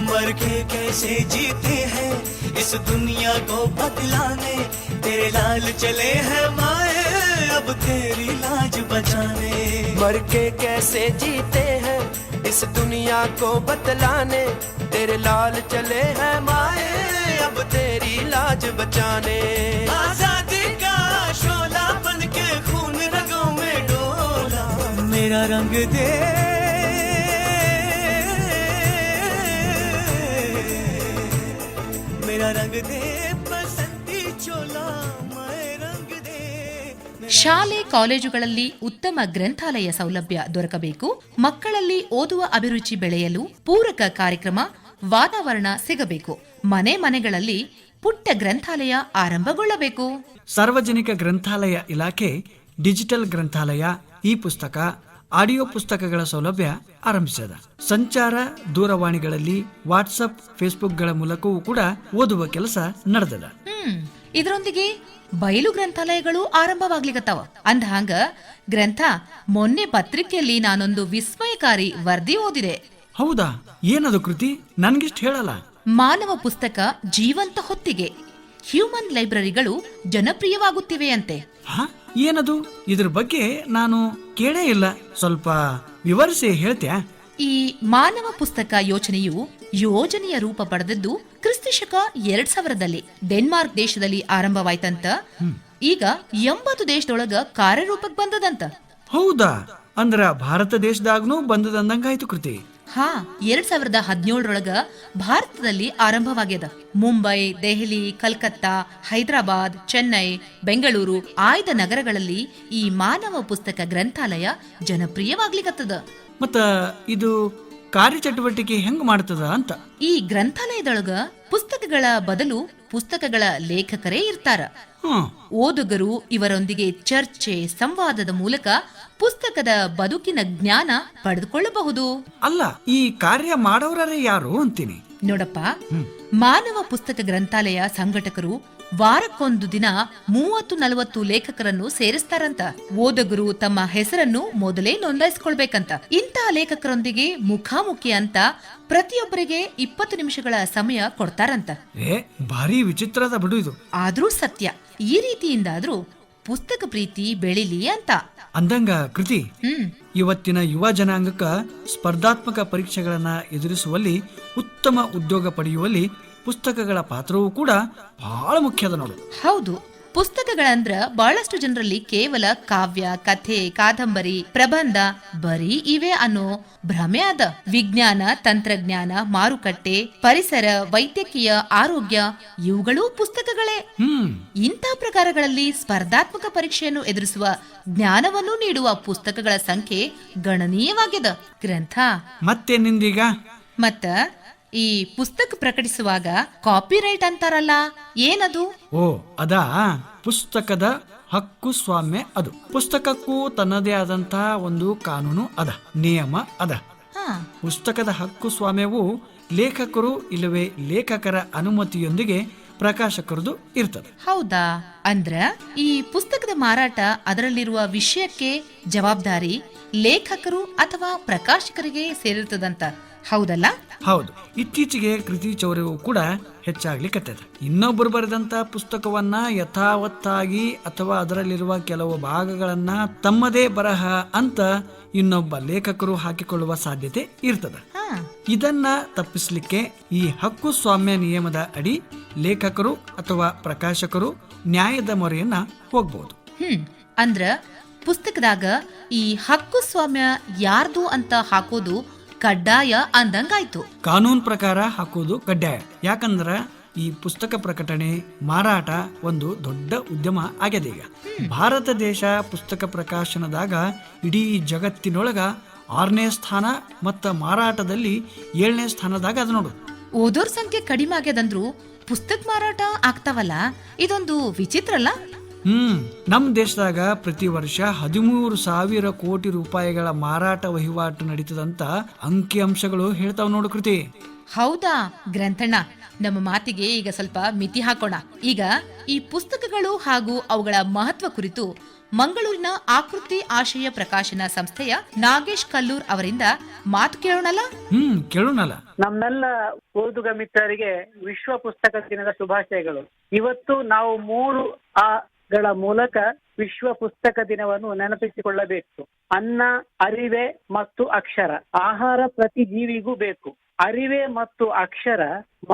मर के कैसे जीते हैं इस दुनिया को बदलाने? तेरे लाल चले हैं माए, अब तेरी लाज बचाने। मर के कैसे जीते हैं इस दुनिया को बतलाने तेरे लाल चले हैं माए। अब तेरी लाज बचाने आजादी का शोला बन के खून रगों में डोला मेरा रंग दे मेरा रंग दे बसंती चोला मैं रंग दे ಶಾಲೆ ಕಾಲೇಜುಗಳಲ್ಲಿ ಉತ್ತಮ ಗ್ರಂಥಾಲಯ ಸೌಲಭ್ಯ ದೊರಕಬೇಕು ಮಕ್ಕಳಲ್ಲಿ ಓದುವ ಅಭಿರುಚಿ ಬೆಳೆಯಲು ಪೂರಕ ಕಾರ್ಯಕ್ರಮ ವಾತಾವರಣ ಸಿಗಬೇಕು. ಮನೆ ಮನೆಗಳಲ್ಲಿ ಪುಟ್ಟ ಗ್ರಂಥಾಲಯ ಆರಂಭಗೊಳ್ಳಬೇಕು. ಸಾರ್ವಜನಿಕ ಗ್ರಂಥಾಲಯ ಇಲಾಖೆ ಡಿಜಿಟಲ್ ಗ್ರಂಥಾಲಯ ಇ ಪುಸ್ತಕ ಆಡಿಯೋ ಪುಸ್ತಕಗಳ ಸೌಲಭ್ಯ ಆರಂಭಿಸಿದ. ಸಂಚಾರ ದೂರವಾಣಿಗಳಲ್ಲಿ ವಾಟ್ಸಪ್ ಫೇಸ್ಬುಕ್ಗಳ ಮೂಲಕವೂ ಕೂಡ ಓದುವ ಕೆಲಸ ನಡೆದದ. ಹ್ಮ್ ಇದರೊಂದಿಗೆ ಬಯಲು ಗ್ರಂಥಾಲಯಗಳು ಆರಂಭವಾಗ್ಲಿಕತ್ತಾವ. ಅಂದಹಾಂಗ ಗ್ರಂಥ ಮೊನ್ನೆ ಪತ್ರಿಕೆಯಲ್ಲಿ ನಾನೊಂದು ವಿಸ್ಮಯಕಾರಿ ವರದಿ ಓದಿದೆ. ಹೌದಾ? ಏನದು ಕೃತಿ? ನನ್ಗಿಷ್ಟ ಹೇಳಲ್ಲ. ಮಾನವ ಪುಸ್ತಕ ಜೀವಂತ ಹೊತ್ತಿಗೆ. ಹ್ಯೂಮನ್ ಲೈಬ್ರರಿಗಳು ಜನಪ್ರಿಯವಾಗುತ್ತಿವೆಯಂತೆ. ಹಾ? ಏನದು? ಇದ್ರ ಬಗ್ಗೆ ನಾನು ಕೇಳೇ ಇಲ್ಲ. ಸ್ವಲ್ಪ ವಿವರಿಸಿ ಹೇಳ್ತ್ಯಾ? ಈ ಮಾನವ ಪುಸ್ತಕ ಯೋಚನೆಯು ಯೋಜನೆಯ ರೂಪ ಪಡೆದದ್ದು ಕ್ರಿಸ್ತಶಕ ಎರಡ್ ಸಾವಿರದಲ್ಲಿ. ಡೆನ್ಮಾರ್ಕ್ ದೇಶದಲ್ಲಿ ಆರಂಭವಾಯ್ತಂತ. ಈಗ ಎಂಬತ್ತು ದೇಶದೊಳಗ ಕಾರ್ಯರೂಪಕ್ಕೆ ಬಂದದಂತ. ಹೌದಾ? ಅಂದ್ರ ಭಾರತ ದೇಶದಾಗ್ನೂ ಬಂದದಂದಂಗಾಯ್ತು ಕೃತಿ. ಹಾ, ಎರಡ್ ಸಾವಿರದ ಹದಿನೇಳರೊಳಗ ಭಾರತದಲ್ಲಿ ಆರಂಭವಾಗ್ಯದ. ಮುಂಬೈ, ದೆಹಲಿ, ಕಲ್ಕತ್ತಾ, ಹೈದರಾಬಾದ್, ಚೆನ್ನೈ, ಬೆಂಗಳೂರು ಆಯ್ದ ನಗರಗಳಲ್ಲಿ ಈ ಮಾನವ ಪುಸ್ತಕ ಗ್ರಂಥಾಲಯ ಜನಪ್ರಿಯವಾಗ್ಲಿಕತ್ತದ. ಮತ್ತ ಇದು ಕಾರ್ಯಚಟುವಟಿಕೆ ಹೆಂಗ್ ಮಾಡ್ತದ ಅಂತ. ಈ ಗ್ರಂಥಾಲಯದೊಳಗ ಪುಸ್ತಕಗಳ ಬದಲು ಪುಸ್ತಕಗಳ ಲೇಖಕರೇ ಇರ್ತಾರ. ಓದುಗರು ಇವರೊಂದಿಗೆ ಚರ್ಚೆ ಸಂವಾದದ ಮೂಲಕ ಪುಸ್ತಕದ ಬದುಕಿನ ಜ್ಞಾನ ಪಡೆದುಕೊಳ್ಳಬಹುದು. ಅಲ್ಲ ಈ ಕಾರ್ಯ ಮಾಡೋರೇ ಯಾರು ಅಂತೀನಿ. ನೋಡಪ್ಪ ಮಾನವ ಪುಸ್ತಕ ಗ್ರಂಥಾಲಯ ಸಂಘಟಕರು ವಾರಕ್ಕೊಂದು ದಿನ ಮೂವತ್ತು ನಲವತ್ತು ಲೇಖಕರನ್ನು ಸೇರಿಸ್ತಾರಂತ. ಓದಗರು ತಮ್ಮ ಹೆಸರನ್ನು ಮೊದಲೇ ನೋಂದಾಯಿಸ್ಕೊಳ್ಬೇಕಂತ. ಇಂತಹ ಲೇಖಕರೊಂದಿಗೆ ಮುಖಾಮುಖಿ ಅಂತ ಪ್ರತಿಯೊಬ್ಬರಿಗೆ ಇಪ್ಪತ್ತು ನಿಮಿಷಗಳ ಸಮಯ ಕೊಡ್ತಾರಂತ. ಏ ಭಾರಿ ವಿಚಿತ್ರದ ಬಿಡು ಇದು. ಆದ್ರೂ ಸತ್ಯ. ಈ ರೀತಿಯಿಂದಾದ್ರೂ ಪುಸ್ತಕ ಪ್ರೀತಿ ಬೆಳಿಲಿ ಅಂತ. ಅಂದಂಗ ಕೃತಿ ಹ್ಮ್. ಇವತ್ತಿನ ಯುವ ಜನಾಂಗಕ್ಕ ಸ್ಪರ್ಧಾತ್ಮಕ ಪರೀಕ್ಷೆಗಳನ್ನ ಎದುರಿಸುವಲ್ಲಿ ಉತ್ತಮ ಉದ್ಯೋಗ ಪಡೆಯುವಲ್ಲಿ ಪುಸ್ತಕಗಳ ಪಾತ್ರವೂ ಕೂಡ ಬಹಳ ಮುಖ್ಯದ ನೋಡು. ಹೌದು ಪುಸ್ತಕಗಳಂದ್ರ ಬಹಳಷ್ಟು ಜನರಲ್ಲಿ ಕೇವಲ ಕಾವ್ಯ ಕಥೆ ಕಾದಂಬರಿ ಪ್ರಬಂಧ ಬರೀ ಇವೆ ಅನ್ನೋ ಭ್ರಮೆ ಅದ. ವಿಜ್ಞಾನ ತಂತ್ರಜ್ಞಾನ ಮಾರುಕಟ್ಟೆ ಪರಿಸರ ವೈದ್ಯಕೀಯ ಆರೋಗ್ಯ ಇವುಗಳೂ ಪುಸ್ತಕಗಳೇ. ಇಂಥ ಪ್ರಕಾರಗಳಲ್ಲಿ ಸ್ಪರ್ಧಾತ್ಮಕ ಪರೀಕ್ಷೆಯನ್ನು ಎದುರಿಸುವ ಜ್ಞಾನವನ್ನು ನೀಡುವ ಪುಸ್ತಕಗಳ ಸಂಖ್ಯೆ ಗಣನೀಯವಾಗಿದೆ ಗ್ರಂಥ. ಮತ್ತೆ ನಿಂದೀಗ ಮತ್ತ ಈ ಪುಸ್ತಕ ಪ್ರಕಟಿಸುವಾಗ ಕಾಪಿರೈಟ್ ಅಂತಾರಲ್ಲ ಏನದು? ಓ ಅದಾ ಪುಸ್ತಕದ ಹಕ್ಕು ಸ್ವಾಮ್ಯ ಅದು. ಪುಸ್ತಕಕ್ಕೂ ತನ್ನದೇ ಆದಂತಹ ಒಂದು ಕಾನೂನು ಅದ ನಿಯಮ ಅದ. ಹಾ. ಪುಸ್ತಕದ ಹಕ್ಕು ಸ್ವಾಮ್ಯವು ಲೇಖಕರು ಇಲ್ಲವೇ ಲೇಖಕರ ಅನುಮತಿಯೊಂದಿಗೆ ಪ್ರಕಾಶಕರದು ಇರ್ತದೆ. ಹೌದಾ? ಅಂದ್ರ ಈ ಪುಸ್ತಕದ ಮಾರಾಟ ಅದರಲ್ಲಿರುವ ವಿಷಯಕ್ಕೆ ಜವಾಬ್ದಾರಿ ಲೇಖಕರು ಅಥವಾ ಪ್ರಕಾಶಕರಿಗೆ ಸೇರಿರ್ತದಂತ. ಹೌದಲ್ಲ? ಹೌದು. ಇತ್ತೀಚೆಗೆ ಕೃತಿ ಚೌರ್ಯವು ಕೂಡ ಹೆಚ್ಚಾಗ್ಲಿಕ್ಕತ್ತದ ಇನ್ನೊಬ್ಬರು ಬರೆದಂತ ಪುಸ್ತಕವನ್ನ ಯಥಾವತ್ತಾಗಿ ಅಥವಾ ಅದರಲ್ಲಿರುವ ಕೆಲವು ಭಾಗಗಳನ್ನ ತಮ್ಮದೇ ಬರಹ ಅಂತ ಇನ್ನೊಬ್ಬ ಲೇಖಕರು ಹಾಕಿಕೊಳ್ಳುವ ಸಾಧ್ಯತೆ ಇರ್ತದ. ಇದನ್ನ ತಪ್ಪಿಸಲಿಕ್ಕೆ ಈ ಹಕ್ಕು ಸ್ವಾಮ್ಯ ನಿಯಮದ ಅಡಿ ಲೇಖಕರು ಅಥವಾ ಪ್ರಕಾಶಕರು ನ್ಯಾಯದ ಮೊರೆಯನ್ನ ಹೋಗ್ಬಹುದು ಹ್ಮ್. ಅಂದ್ರ ಪುಸ್ತಕದಾಗ ಈ ಹಕ್ಕು ಸ್ವಾಮ್ಯ ಯಾರ್ದು ಅಂತ ಹಾಕೋದು ಕಡ್ಡಾಯ ಅಂದಂಗಾಯ್ತು. ಕಾನೂನು ಪ್ರಕಾರ ಹಾಕೋದು ಕಡ್ಡಾಯ. ಯಾಕಂದ್ರ ಈ ಪುಸ್ತಕ ಪ್ರಕಟಣೆ ಮಾರಾಟ ಒಂದು ದೊಡ್ಡ ಉದ್ಯಮ ಆಗ್ಯದ ಈಗ. ಭಾರತ ದೇಶ ಪುಸ್ತಕ ಪ್ರಕಾಶನದಾಗ ಇಡೀ ಜಗತ್ತಿನೊಳಗ ಆರನೇ ಸ್ಥಾನ ಮತ್ತ ಮಾರಾಟದಲ್ಲಿ ಏಳನೇ ಸ್ಥಾನದಾಗ ಅದ ನೋಡು. ಓದೋರ್ ಸಂಖ್ಯೆ ಕಡಿಮೆ ಆಗ್ಯದಂದ್ರು ಪುಸ್ತಕ ಮಾರಾಟ ಆಗ್ತಾವಲ್ಲ? ಇದೊಂದು ವಿಚಿತ್ರ ಅಲ್ಲ? ಹ್ಮ್ ನಮ್ ದೇಶದಾಗ ಪ್ರತಿ ವರ್ಷ ಹದಿಮೂರು ಸಾವಿರ ಕೋಟಿ ರೂಪಾಯಿಗಳ ಮಾರಾಟ ವಹಿವಾಟು ನಡೀತದಂತ ಅಂಕಿ ಅಂಶಗಳು ಹೇಳ್ತಾವ್ ನೋಡು ಕೃತಿ. ಹೌದಾ ಗ್ರಂಥಣ್ಣ? ನಮ್ಮ ಮಾತಿಗೆ ಈಗ ಸ್ವಲ್ಪ ಮಿತಿ ಹಾಕೋಣ. ಈಗ ಈ ಪುಸ್ತಕಗಳು ಹಾಗೂ ಅವುಗಳ ಮಹತ್ವ ಕುರಿತು ಮಂಗಳೂರಿನ ಆಕೃತಿ ಆಶಯ ಪ್ರಕಾಶನ ಸಂಸ್ಥೆಯ ನಾಗೇಶ್ ಕಲ್ಲೂರ್ ಅವರಿಂದ ಮಾತು ಕೇಳೋಣಲ್ಲ? ಹ್ಮ್ ಕೇಳೋಣಲ್ಲ. ನಮ್ಮೆಲ್ಲ ಓದುಗ ಮಿತ್ರರಿಗೆ ವಿಶ್ವ ಪುಸ್ತಕ ದಿನದ ಶುಭಾಶಯಗಳು. ಇವತ್ತು ನಾವು ಮೂರು ಆ ಗಳ ಮೂಲಕ ವಿಶ್ವ ಪುಸ್ತಕ ದಿನವನ್ನು ನೆನಪಿಸಿಕೊಳ್ಳಬೇಕು. ಅನ್ನ, ಅರಿವೆ ಮತ್ತು ಅಕ್ಷರ. ಆಹಾರ ಪ್ರತಿ ಜೀವಿಗೂ ಬೇಕು. ಅರಿವೆ ಮತ್ತು ಅಕ್ಷರ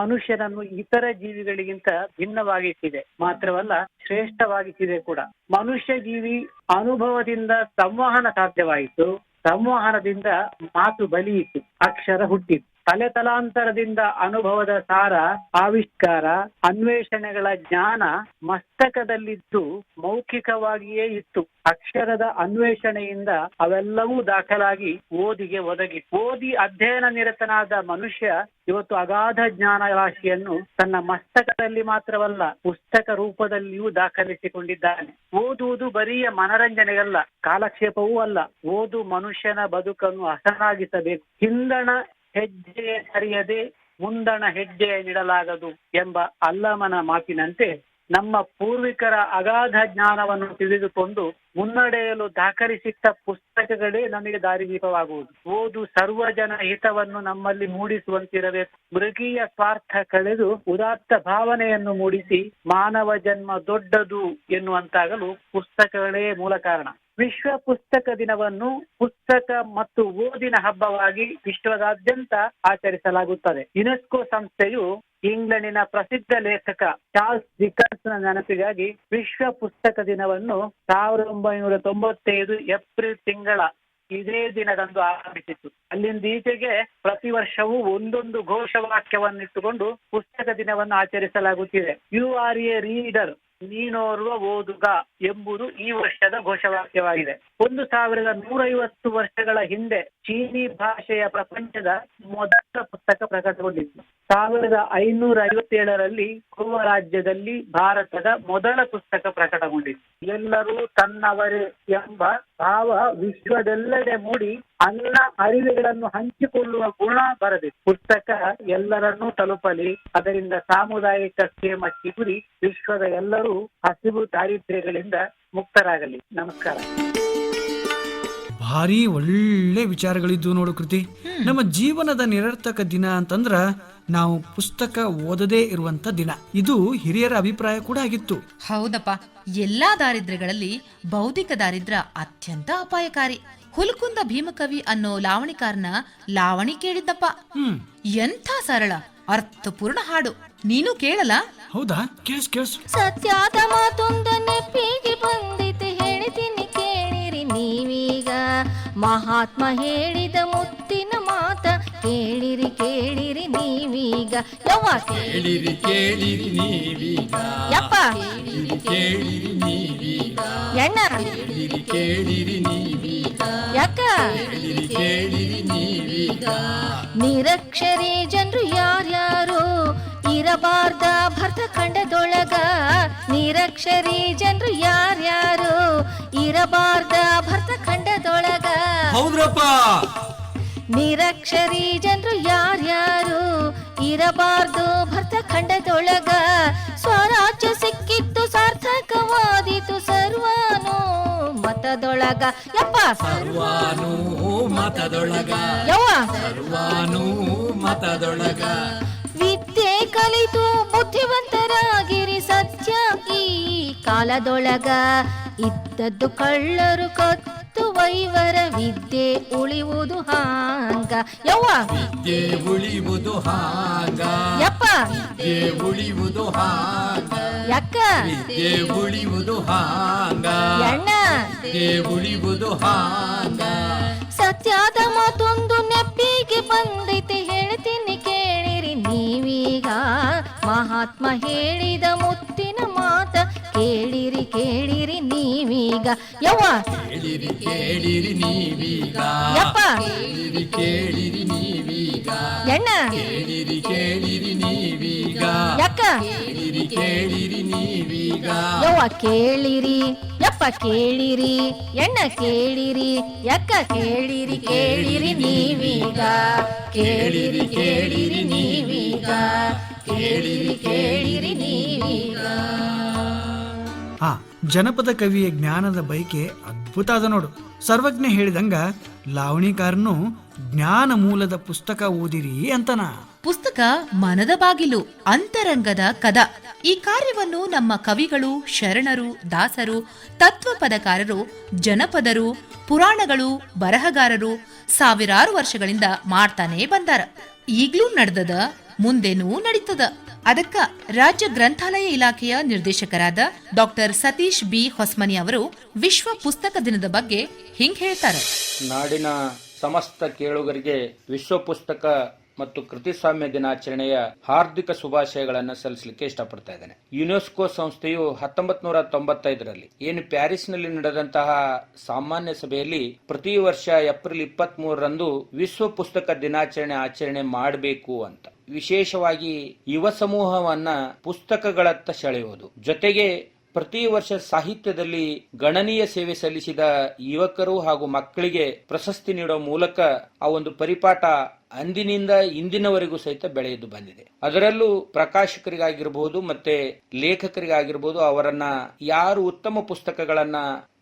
ಮನುಷ್ಯನನ್ನು ಇತರ ಜೀವಿಗಳಿಗಿಂತ ಭಿನ್ನವಾಗಿಸಿದೆ. ಮಾತ್ರವಲ್ಲ, ಶ್ರೇಷ್ಠವಾಗಿಸಿದೆ ಕೂಡ. ಮನುಷ್ಯ ಜೀವಿ ಅನುಭವದಿಂದ ಸಂವಹನ ಸಾಧ್ಯವಾಯಿತು. ಸಂವಹನದಿಂದ ಮಾತು ಬಲಿಯಿತು. ಅಕ್ಷರ ಹುಟ್ಟಿತು. ತಲೆ ತಲಾಂತರದಿಂದ ಅನುಭವದ ಸಾರ, ಆವಿಷ್ಕಾರ, ಅನ್ವೇಷಣೆಗಳ ಜ್ಞಾನ ಮಸ್ತಕದಲ್ಲಿದ್ದು ಮೌಖಿಕವಾಗಿಯೇ ಇತ್ತು. ಅಕ್ಷರದ ಅನ್ವೇಷಣೆಯಿಂದ ಅವೆಲ್ಲವೂ ದಾಖಲಾಗಿ ಓದಿಗೆ ಒದಗಿ. ಓದಿ ಅಧ್ಯಯನ ನಿರತನಾದ ಮನುಷ್ಯ ಇವತ್ತು ಅಗಾಧ ಜ್ಞಾನ ರಾಶಿಯನ್ನು ತನ್ನ ಮಸ್ತಕದಲ್ಲಿ ಮಾತ್ರವಲ್ಲ, ಪುಸ್ತಕ ರೂಪದಲ್ಲಿಯೂ ದಾಖಲಿಸಿಕೊಂಡಿದ್ದಾನೆ. ಓದುವುದು ಬರಿಯ ಮನರಂಜನೆಗಲ್ಲ ಕಾಲಕ್ಷೇಪವೂ ಅಲ್ಲ. ಓದು ಮನುಷ್ಯನ ಬದುಕನ್ನು ಹಸನಾಗಿಸಬೇಕು. ಹಿಂದಣ ಹೆಜ್ಜೆ ಸರಿಯದೆ ಮುಂದಣ ಹೆಜ್ಜೆ ನೀಡಲಾಗದು ಎಂಬ ಅಲ್ಲಮನ ಮಾತಿನಂತೆ ನಮ್ಮ ಪೂರ್ವಿಕರ ಅಗಾಧ ಜ್ಞಾನವನ್ನು ತಿಳಿದುಕೊಂಡು ಮುನ್ನಡೆಯಲು ದಾಖಲಿಸಿಟ್ಟ ಪುಸ್ತಕಗಳೇ ನಮಗೆ ದಾರಿದೀಪವಾಗುವುದು. ಓದು ಸರ್ವಜನ ಹಿತವನ್ನು ನಮ್ಮಲ್ಲಿ ಮೂಡಿಸುವಂತಿರಬೇಕು ಮೃಗೀಯ ಸ್ವಾರ್ಥ ಕಳೆದು ಉದಾತ್ತ ಭಾವನೆಯನ್ನು ಮೂಡಿಸಿ ಮಾನವ ಜನ್ಮ ದೊಡ್ಡದು ಎನ್ನುವಂತಾಗಲು ಪುಸ್ತಕಗಳೇ ಮೂಲ ಕಾರಣ. ವಿಶ್ವ ಪುಸ್ತಕ ದಿನವನ್ನು ಪುಸ್ತಕ ಮತ್ತು ಓದಿನ ಹಬ್ಬವಾಗಿ ವಿಶ್ವದಾದ್ಯಂತ ಆಚರಿಸಲಾಗುತ್ತದೆ. ಯುನೆಸ್ಕೋ ಸಂಸ್ಥೆಯು ಇಂಗ್ಲೆಂಡಿನ ಪ್ರಸಿದ್ಧ ಲೇಖಕ ಚಾರ್ಲ್ಸ್ನ ನೆನಪಿಗಾಗಿ ವಿಶ್ವ ಪುಸ್ತಕ ದಿನವನ್ನು ಸಾವಿರದ ಒಂಬೈನೂರ ತೊಂಬತ್ತೈದು ಏಪ್ರಿಲ್ ತಿಂಗಳ ಇದೇ ದಿನದಂದು ಆರಂಭಿಸಿತ್ತು. ಅಲ್ಲಿಂದ ಈಚೆಗೆ ಪ್ರತಿ ವರ್ಷವೂ ಒಂದೊಂದು ಘೋಷವಾಕ್ಯವನ್ನಿಟ್ಟುಕೊಂಡು ಪುಸ್ತಕ ದಿನವನ್ನು ಆಚರಿಸಲಾಗುತ್ತಿದೆ. ಯು ಆರ್ ಎ ರೀಡರ್ ನೀನೋರ್ವ ಓದುಗ ಎಂಬುದು ಈ ವರ್ಷದ ಘೋಷವಾಕ್ಯವಾಗಿದೆ. ಒಂದು ಸಾವಿರದ ನೂರೈವತ್ತು ವರ್ಷಗಳ ಹಿಂದೆ ಚೀನಿ ಭಾಷೆಯ ಪ್ರಪಂಚದ ಮೊದಲ ಪುಸ್ತಕ ಪ್ರಕಟಗೊಂಡಿತ್ತು. ಸಾವಿರದ ಐನೂರ ಐವತ್ತೇಳರಲ್ಲಿ ಗೋವಾ ರಾಜ್ಯದಲ್ಲಿ ಭಾರತದ ಮೊದಲ ಪುಸ್ತಕ ಪ್ರಕಟಗೊಂಡಿತ್ತು. ಎಲ್ಲರೂ ತನ್ನವರೇ ಎಂಬ ಭಾವ ವಿಶ್ವದೆಲ್ಲೆಡೆ ಮೂಡಿ ಅನ್ನ ಅರಿವೆಗಳನ್ನು ಹಂಚಿಕೊಳ್ಳುವ ಗುಣ ಬರಬೇಕು. ಪುಸ್ತಕ ಎಲ್ಲರನ್ನೂ ತಲುಪಲಿ ಅದರಿಂದ ಸಾಮುದಾಯಿಕ ಕ್ಷೇಮ ಚಿಗುರಿ ವಿಶ್ವದ ಎಲ್ಲರೂ ಹಸಿವು ದಾರಿದ್ರ್ಯಗಳಿಂದ ಮುಕ್ತರಾಗಲಿ. ನಮಸ್ಕಾರ. ಭಾರಿ ಒಳ್ಳೆ ವಿಚಾರಗಳಿದ್ದು ನೋಡು ಕೃತಿ. ನಮ್ಮ ಜೀವನದ ನಿರರ್ಥಕ ದಿನ ಅಂತಂದ್ರ ನಾವು ಪುಸ್ತಕ ಓದದೇ ಇರುವಂತ ದಿನ. ಇದು ಹಿರಿಯರ ಅಭಿಪ್ರಾಯ ಕೂಡ ಆಗಿತ್ತು. ಹೌದಪ್ಪ. ಎಲ್ಲಾ ದಾರಿದ್ರ್ಯಗಳಲ್ಲಿ ಬೌದ್ಧಿಕ ದಾರಿದ್ರ್ಯ ಅತ್ಯಂತ ಅಪಾಯಕಾರಿ. ಹುಲ್ಕುಂದ ಭೀಮಕವಿ ಅನ್ನೋ ಲಾವಣಿಕಾರನ ಲಾವಣಿ ಕೇಳಿದ್ದಪ್ಪ. ಹ್ಮ್. ಎಂಥ ಸರಳ ಅರ್ಥಪೂರ್ಣ ಹಾಡು. ನೀನು ಕೇಳಲ್ಲ? ಹೌದಾ? ಕೇಸ್ ಕೇಸ್ ಸತ್ಯಾದ ಮಾತೊಂದ ಪೀಗಿ ಬಂದಿತು. ಹೇಳ್ತೀನಿ ಕೇಳಿರಿ ನೀವೀಗ. ಮಹಾತ್ಮ ಹೇಳಿದ ಮುತ್ತಿನ ಮಾತ. ಕೇಳಿರಿ ಕೇಳಿರಿ ನೀವೀಗ. ಯವ್ವ ಕೇಳಿರಿ ಕೇಳಿರಿ ನೀವೀಗ. ಯಪ್ಪ. ಕೇಳಿರಿ ನೀವೀಗ. ಎಣ್ಣ. ಕೇಳಿರಿ ಕೇಳಿರಿ ನೀವೀಗ. ಯಾಕ? ಕೇಳಿರಿ ಕೇಳಿರಿ ನೀವೀಗ. ನಿರಕ್ಷರಿ ಜನರು ಯಾರ್ಯಾರು? ಇರಬಾರ್ದ ಭರ್ತ ಖಂಡದೊಳಗ. ನಿರಕ್ಷರಿ ಜನರು ಯಾರ್ಯಾರು? ಇರಬಾರ್ದ ಭರ್ತ ಖಂಡದೊಳಗ. ಹೌದ್ರಪ್ಪ. ನಿರಕ್ಷರಿ ಜನರು ಯಾರ್ಯಾರು? ಇರಬಾರ್ದು ಭರ್ತ ಖಂಡದೊಳಗ. ಸ್ವರಾಜ್ಯ ಸಿಕ್ಕಿತ್ತು ಸಾರ್ಥಕವಾದಿತು ಸರ್ವಾನು ಮತದೊಳಗ. ಯಪ್ಪ. ಸರ್ವಾನು ಮತದೊಳಗ. ಯವ್ವ. ಸರ್ವಾನು ಮತದೊಳಗ. ವಿದ್ಯೆ ಕಲಿತು ಬುದ್ಧಿವಂತರಾಗಿರಿ ಸತ್ಯ ಈ ಕಾಲದೊಳಗ. ಇದ್ದದ್ದು ಕಳ್ಳರು ಕತ್ತು ವೈವರ ವಿದ್ಯೆ ಉಳಿಯುವುದು ಹಾಂಗ. ಯವ್ವ? ವಿದ್ಯೆ ಉಳಿವುದು ಹಾಂಗ. ಯಪ್ಪ? ವಿದ್ಯೆ ಉಳಿಯುವುದು ಹಾಂಗ. ಯಕ್ಕ? ವಿದ್ಯೆ ಉಳಿಯುವುದು ಹಾಂಗ. ಅಣ್ಣ ವಿದ್ಯೆ ಉಳಿವುದು ಹಾಂಗ. ಸತ್ಯದ ಮಾತೊಂದು ನೆಪ್ಪಿಗೆ ಬಂದೈತೆ ಹೇಳ್ತೀನಿ ಕೇಳಿರಿ ನೀವೀಗ. ಮಹಾತ್ಮ ಹೇಳಿದ ಮುತ್ತಿನ ಮಾತ ಕೇಳಿರಿ ಕೇಳಿರಿ ನೀವೀಗ. ಯವ್ವ? ಕೇಳಿರಿ ಕೇಳಿರಿ ನೀವೀಗ. ಯಪ್ಪ? ಕೇಳಿರಿ ಕೇಳಿರಿ ನೀವೀಗ. ಎಣ್ಣ? ಕೇಳಿರಿ ಕೇಳಿರಿ ನೀವೀಗ. ಯಕ್ಕ? ಯವ್ವ ಕೇಳಿರಿ. ಯಪ್ಪ ಕೇಳಿರಿ. ಎಣ್ಣ ಕೇಳಿರಿ. ಯಕ್ಕ ಕೇಳಿರಿ ಕೇಳಿರಿ ನೀವೀಗ. ಕೇಳಿರಿ ಕೇಳಿರಿ ನೀವೀಗ. ಕೇಳಿರಿ ಕೇಳಿರಿ ನೀವೀಗ. ಆ ಜನಪದ ಕವಿಯ ಜ್ಞಾನದ ಬಯಕೆ ಅದ್ಭುತ ಅದ ನೋಡು. ಸರ್ವಜ್ಞ ಹೇಳಿದಂಗ ಲಾವಣಿಕಾರನು ಜ್ಞಾನ ಮೂಲದ ಪುಸ್ತಕ ಓದಿರಿ ಅಂತನ. ಪುಸ್ತಕ ಮನದ ಬಾಗಿಲು, ಅಂತರಂಗದ ಕದ. ಈ ಕಾರ್ಯವನ್ನು ನಮ್ಮ ಕವಿಗಳು, ಶರಣರು, ದಾಸರು ತತ್ವ ಪದಕಾರರು ಜನಪದರು, ಪುರಾಣಗಳು, ಬರಹಗಾರರು ಸಾವಿರಾರು ವರ್ಷಗಳಿಂದ ಮಾಡ್ತಾನೆ ಬಂದಾರ. ಈಗ್ಲೂ ನಡೆದದ, ಮುಂದೆನೂ ನಡೀತದ. ಅದಕ್ಕ ರಾಜ್ಯ ಗ್ರಂಥಾಲಯ ಇಲಾಖೆಯ ನಿರ್ದೇಶಕರಾದ ಡಾಕ್ಟರ್ ಸತೀಶ್ ಬಿ. ಹೊಸ್ಮನಿ ಅವರು ವಿಶ್ವ ಪುಸ್ತಕ ದಿನದ ಬಗ್ಗೆ ಹಿಂಗ್ ಹೇಳ್ತಾರೆ. ನಾಡಿನ ಸಮಸ್ತ ಕೇಳುಗರಿಗೆ ವಿಶ್ವ ಪುಸ್ತಕ ಮತ್ತು ಕೃತಿಸ್ವಾಮ್ಯ ದಿನಾಚರಣೆಯ ಹಾರ್ದಿಕ ಶುಭಾಶಯಗಳನ್ನು ಸಲ್ಲಿಸಲಿಕ್ಕೆ ಇಷ್ಟಪಡ್ತಾ ಇದ್ದೇನೆ. ಯುನೆಸ್ಕೋ ಸಂಸ್ಥೆಯು ಹತ್ತೊಂಬತ್ ನೂರ ತೊಂಬತ್ತೈದರಲ್ಲಿ ಏನು ಪ್ಯಾರಿಸ್ನಲ್ಲಿ ನಡೆದಂತಹ ಸಾಮಾನ್ಯ ಸಭೆಯಲ್ಲಿ ಪ್ರತಿ ವರ್ಷ ಏಪ್ರಿಲ್ ಇಪ್ಪತ್ತ್ ಮೂರರಂದು ವಿಶ್ವ ಪುಸ್ತಕ ದಿನಾಚರಣೆ ಆಚರಣೆ ಮಾಡಬೇಕು ಅಂತ. ವಿಶೇಷವಾಗಿ ಯುವ ಸಮೂಹವನ್ನ ಪುಸ್ತಕಗಳತ್ತ ಸೆಳೆಯುವುದು. ಜೊತೆಗೆ ಪ್ರತಿ ವರ್ಷ ಸಾಹಿತ್ಯದಲ್ಲಿ ಗಣನೀಯ ಸೇವೆ ಸಲ್ಲಿಸಿದ ಯುವಕರು ಹಾಗೂ ಮಕ್ಕಳಿಗೆ ಪ್ರಶಸ್ತಿ ನೀಡುವ ಮೂಲಕ ಆ ಒಂದು ಪರಿಪಾಠ ಅಂದಿನಿಂದ ಇಂದಿನವರೆಗೂ ಸಹಿತ ಬೆಳೆಯದು ಬಂದಿದೆ. ಅದರಲ್ಲೂ ಪ್ರಕಾಶಕರಿಗಾಗಿರ್ಬಹುದು ಮತ್ತೆ ಲೇಖಕರಿಗಾಗಿರಬಹುದು ಅವರನ್ನ ಯಾರು ಉತ್ತಮ ಪುಸ್ತಕಗಳನ್ನ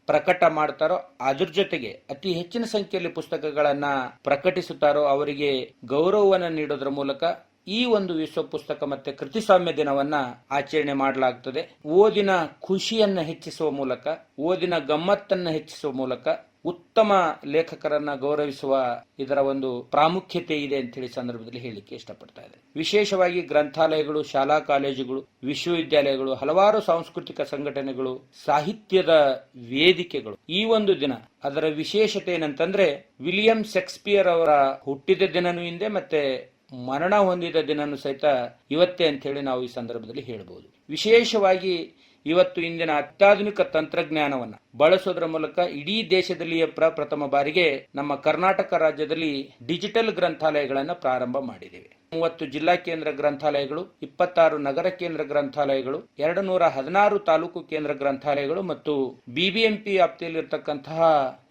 ಪ್ರಕಟ ಮಾಡ್ತಾರೋ ಅದ್ರ ಜೊತೆಗೆ ಅತಿ ಹೆಚ್ಚಿನ ಸಂಖ್ಯೆಯಲ್ಲಿ ಪುಸ್ತಕಗಳನ್ನ ಪ್ರಕಟಿಸುತ್ತಾರೋ ಅವರಿಗೆ ಗೌರವವನ್ನು ನೀಡೋದ್ರ ಮೂಲಕ ಈ ಒಂದು ವಿಶ್ವ ಪುಸ್ತಕ ಮತ್ತೆ ಕೃತಿಸ್ವಾಮ್ಯ ದಿನವನ್ನ ಆಚರಣೆ ಮಾಡಲಾಗ್ತದೆ. ಓದಿನ ಖುಷಿಯನ್ನ ಹೆಚ್ಚಿಸುವ ಮೂಲಕ, ಓದಿನ ಗಮ್ಮತ್ತನ್ನ ಹೆಚ್ಚಿಸುವ ಮೂಲಕ ಉತ್ತಮ ಲೇಖಕರನ್ನ ಗೌರವಿಸುವ ಇದರ ಒಂದು ಪ್ರಾಮುಖ್ಯತೆ ಇದೆ ಅಂತ ಹೇಳಿ ಸಂದರ್ಭದಲ್ಲಿ ಹೇಳಿಕೆ ಇಷ್ಟಪಡ್ತಾ ಇದೆ ವಿಶೇಷವಾಗಿ ಗ್ರಂಥಾಲಯಗಳು, ಶಾಲಾ ಕಾಲೇಜುಗಳು, ವಿಶ್ವವಿದ್ಯಾಲಯಗಳು, ಹಲವಾರು ಸಾಂಸ್ಕೃತಿಕ ಸಂಘಟನೆಗಳು, ಸಾಹಿತ್ಯದ ವೇದಿಕೆಗಳು. ಈ ಒಂದು ದಿನ ಅದರ ವಿಶೇಷತೆ ಏನಂತಂದ್ರೆ ವಿಲಿಯಂ ಶೇಕ್ಸ್ಪಿಯರ್ ಅವರ ಹುಟ್ಟಿದ ದಿನನೂ ಹಿಂದೆ ಮತ್ತೆ ಮರಣ ಹೊಂದಿದ ದಿನನೂ ಸಹಿತ ಇವತ್ತೇ ಅಂತ ಹೇಳಿ ನಾವು ಈ ಸಂದರ್ಭದಲ್ಲಿ ಹೇಳಬಹುದು ವಿಶೇಷವಾಗಿ ಇವತ್ತು ಇಂದಿನ ಅತ್ಯಾಧುನಿಕ ತಂತ್ರಜ್ಞಾನವನ್ನು ಬಳಸೋದ್ರ ಮೂಲಕ ಇಡೀ ದೇಶದಲ್ಲಿಯೇ ಪ್ರಪ್ರಥಮ ಬಾರಿಗೆ ನಮ್ಮ ಕರ್ನಾಟಕ ರಾಜ್ಯದಲ್ಲಿ ಡಿಜಿಟಲ್ ಗ್ರಂಥಾಲಯಗಳನ್ನು ಪ್ರಾರಂಭ ಮಾಡಿದ್ದೇವೆ. ಮೂವತ್ತು ಜಿಲ್ಲಾ ಕೇಂದ್ರ ಗ್ರಂಥಾಲಯಗಳು, ಇಪ್ಪತ್ತಾರು ನಗರ ಕೇಂದ್ರ ಗ್ರಂಥಾಲಯಗಳು ಎರಡು ನೂರ ಹದಿನಾರು ತಾಲೂಕು ಕೇಂದ್ರ ಗ್ರಂಥಾಲಯಗಳು ಮತ್ತು ಬಿಬಿಎಂಪಿ ವ್ಯಾಪ್ತಿಯಲ್ಲಿರ್ತಕ್ಕಂತಹ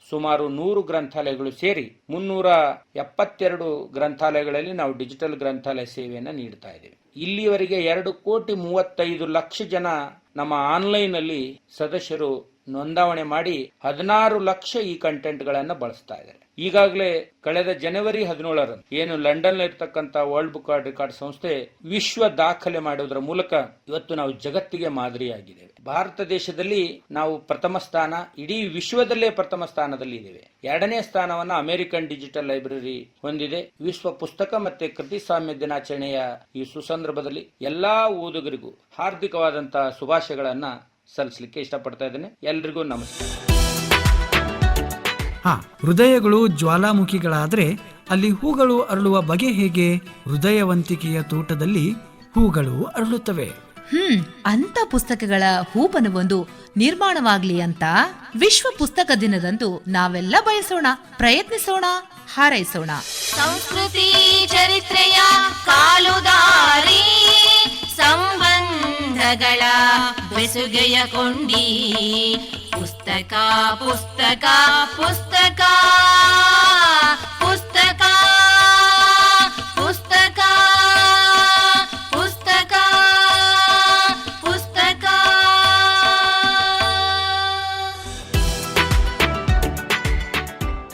ಸುಮಾರು ನೂರು ಗ್ರಂಥಾಲಯಗಳು ಸೇರಿ ಮುನ್ನೂರ ಎಪ್ಪತ್ತೆರಡು ಗ್ರಂಥಾಲಯಗಳಲ್ಲಿ ನಾವು ಡಿಜಿಟಲ್ ಗ್ರಂಥಾಲಯ ಸೇವೆಯನ್ನು ನೀಡ್ತಾ ಇದ್ದೇವೆ. ಇಲ್ಲಿಯವರೆಗೆ ಎರಡು ಕೋಟಿ ಮೂವತ್ತೈದು ಲಕ್ಷ ಜನ ನಮ್ಮ ಆನ್ಲೈನ್ ಅಲ್ಲಿ ಸದಸ್ಯರು ನೋಂದಾವಣೆ ಮಾಡಿ ಹದಿನಾರು ಲಕ್ಷ ಈ ಕಂಟೆಂಟ್ ಗಳನ್ನ ಬಳಸ್ತಾ ಇದ್ದಾರೆ. ಈಗಾಗಲೇ ಕಳೆದ ಜನವರಿ ಹದಿನೇಳರಂದು ಏನು ಲಂಡನ್ ಇರತಕ್ಕಂತ ವರ್ಲ್ಡ್ ಬುಕ್ ರೆಕಾರ್ಡ್ ಸಂಸ್ಥೆ ವಿಶ್ವ ದಾಖಲೆ ಮಾಡುವುದರ ಮೂಲಕ ಇವತ್ತು ನಾವು ಜಗತ್ತಿಗೆ ಮಾದರಿಯಾಗಿದ್ದೇವೆ. ಭಾರತ ದೇಶದಲ್ಲಿ ನಾವು ಪ್ರಥಮ ಸ್ಥಾನ, ಇಡೀ ವಿಶ್ವದಲ್ಲೇ ಪ್ರಥಮ ಸ್ಥಾನದಲ್ಲಿ ಇದ್ದೇವೆ. ಎರಡನೇ ಸ್ಥಾನವನ್ನು ಅಮೆರಿಕನ್ ಡಿಜಿಟಲ್ ಲೈಬ್ರರಿ ಹೊಂದಿದೆ. ವಿಶ್ವ ಪುಸ್ತಕ ಮತ್ತೆ ಕೃತಿಸ್ವಾಮ್ಯ ದಿನಾಚರಣೆಯ ಈ ಸುಸಂದರ್ಭದಲ್ಲಿ ಎಲ್ಲಾ ಓದುಗರಿಗೂ ಹಾರ್ದಿಕವಾದಂತಹ ಶುಭಾಶಯಗಳನ್ನ ಸಲ್ಲಿಸಲಿಕ್ಕೆ ಇಷ್ಟಪಡ್ತಾ ಇದ್ದೇನೆ. ಎಲ್ರಿಗೂ ನಮಸ್ಕಾರ. ಹಾ, ಹೃದಯಗಳು ಜ್ವಾಲಾಮುಖಿಗಳಾದ್ರೆ ಅಲ್ಲಿ ಹೂಗಳು ಅರಳುವ ಬಗೆ ಹೇಗೆ? ಹೃದಯವಂತಿಕೆಯ ತೋಟದಲ್ಲಿ ಹೂಗಳು ಅರಳುತ್ತವೆ. ಹ್ಮ್ ಅಂತ ಪುಸ್ತಕಗಳ ಹೂಪನವೊಂದು ನಿರ್ಮಾಣವಾಗ್ಲಿ ಅಂತ. ವಿಶ್ವ ಪುಸ್ತಕ ದಿನದಂದು ನಾವೆಲ್ಲ ಬಯಸೋಣ, ಪ್ರಯತ್ನಿಸೋಣ, ಹಾರೈಸೋಣ. ಸಂಸ್ಕೃತಿ ಚರಿತ್ರೆಯ ಕಾಲುದಾರಿ, ಸಂಬಂಧಗಳ ಬೆಸುಗೆಯ ಕೊಂಡಿ ಪುಸ್ತಕ ಪುಸ್ತಕ ಪುಸ್ತಕ.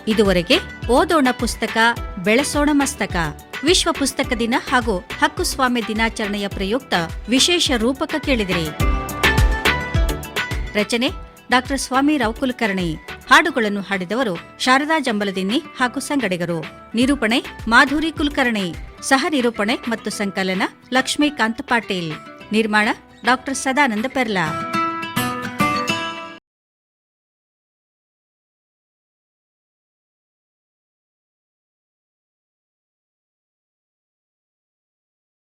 ಇದುವರೆಗೆ ಓದೋಣ ಪುಸ್ತಕ, ಬೆಳೆಸೋಣ ಮಸ್ತಕ. ವಿಶ್ವ ಪುಸ್ತಕ ದಿನ ಹಾಗೂ ಹಕ್ಕುಸ್ವಾಮ್ಯ ದಿನಾಚರಣೆಯ ಪ್ರಯುಕ್ತ ವಿಶೇಷ ರೂಪಕ ಕೇಳಿದಿರಿ. ರಚನೆ ಡಾಕ್ಟರ್ ಸ್ವಾಮಿ ರಾವ್ ಕುಲಕರ್ಣಿ ಹಾಡುಗಳನ್ನು ಹಾಡಿದವರು ಶಾರದಾ ಜಂಬಲದಿನ್ನಿ ಹಾಗೂ ಸಂಗಡಿಗರು. ನಿರೂಪಣೆ ಮಾಧುರಿ ಕುಲಕರ್ಣಿ. ಸಹ ನಿರೂಪಣೆ ಮತ್ತು ಸಂಕಲನ ಲಕ್ಷ್ಮೀಕಾಂತ್ ಪಾಟೀಲ್. ನಿರ್ಮಾಣ ಡಾಕ್ಟರ್ ಸದಾನಂದ ಪೆರ್ಲಾ.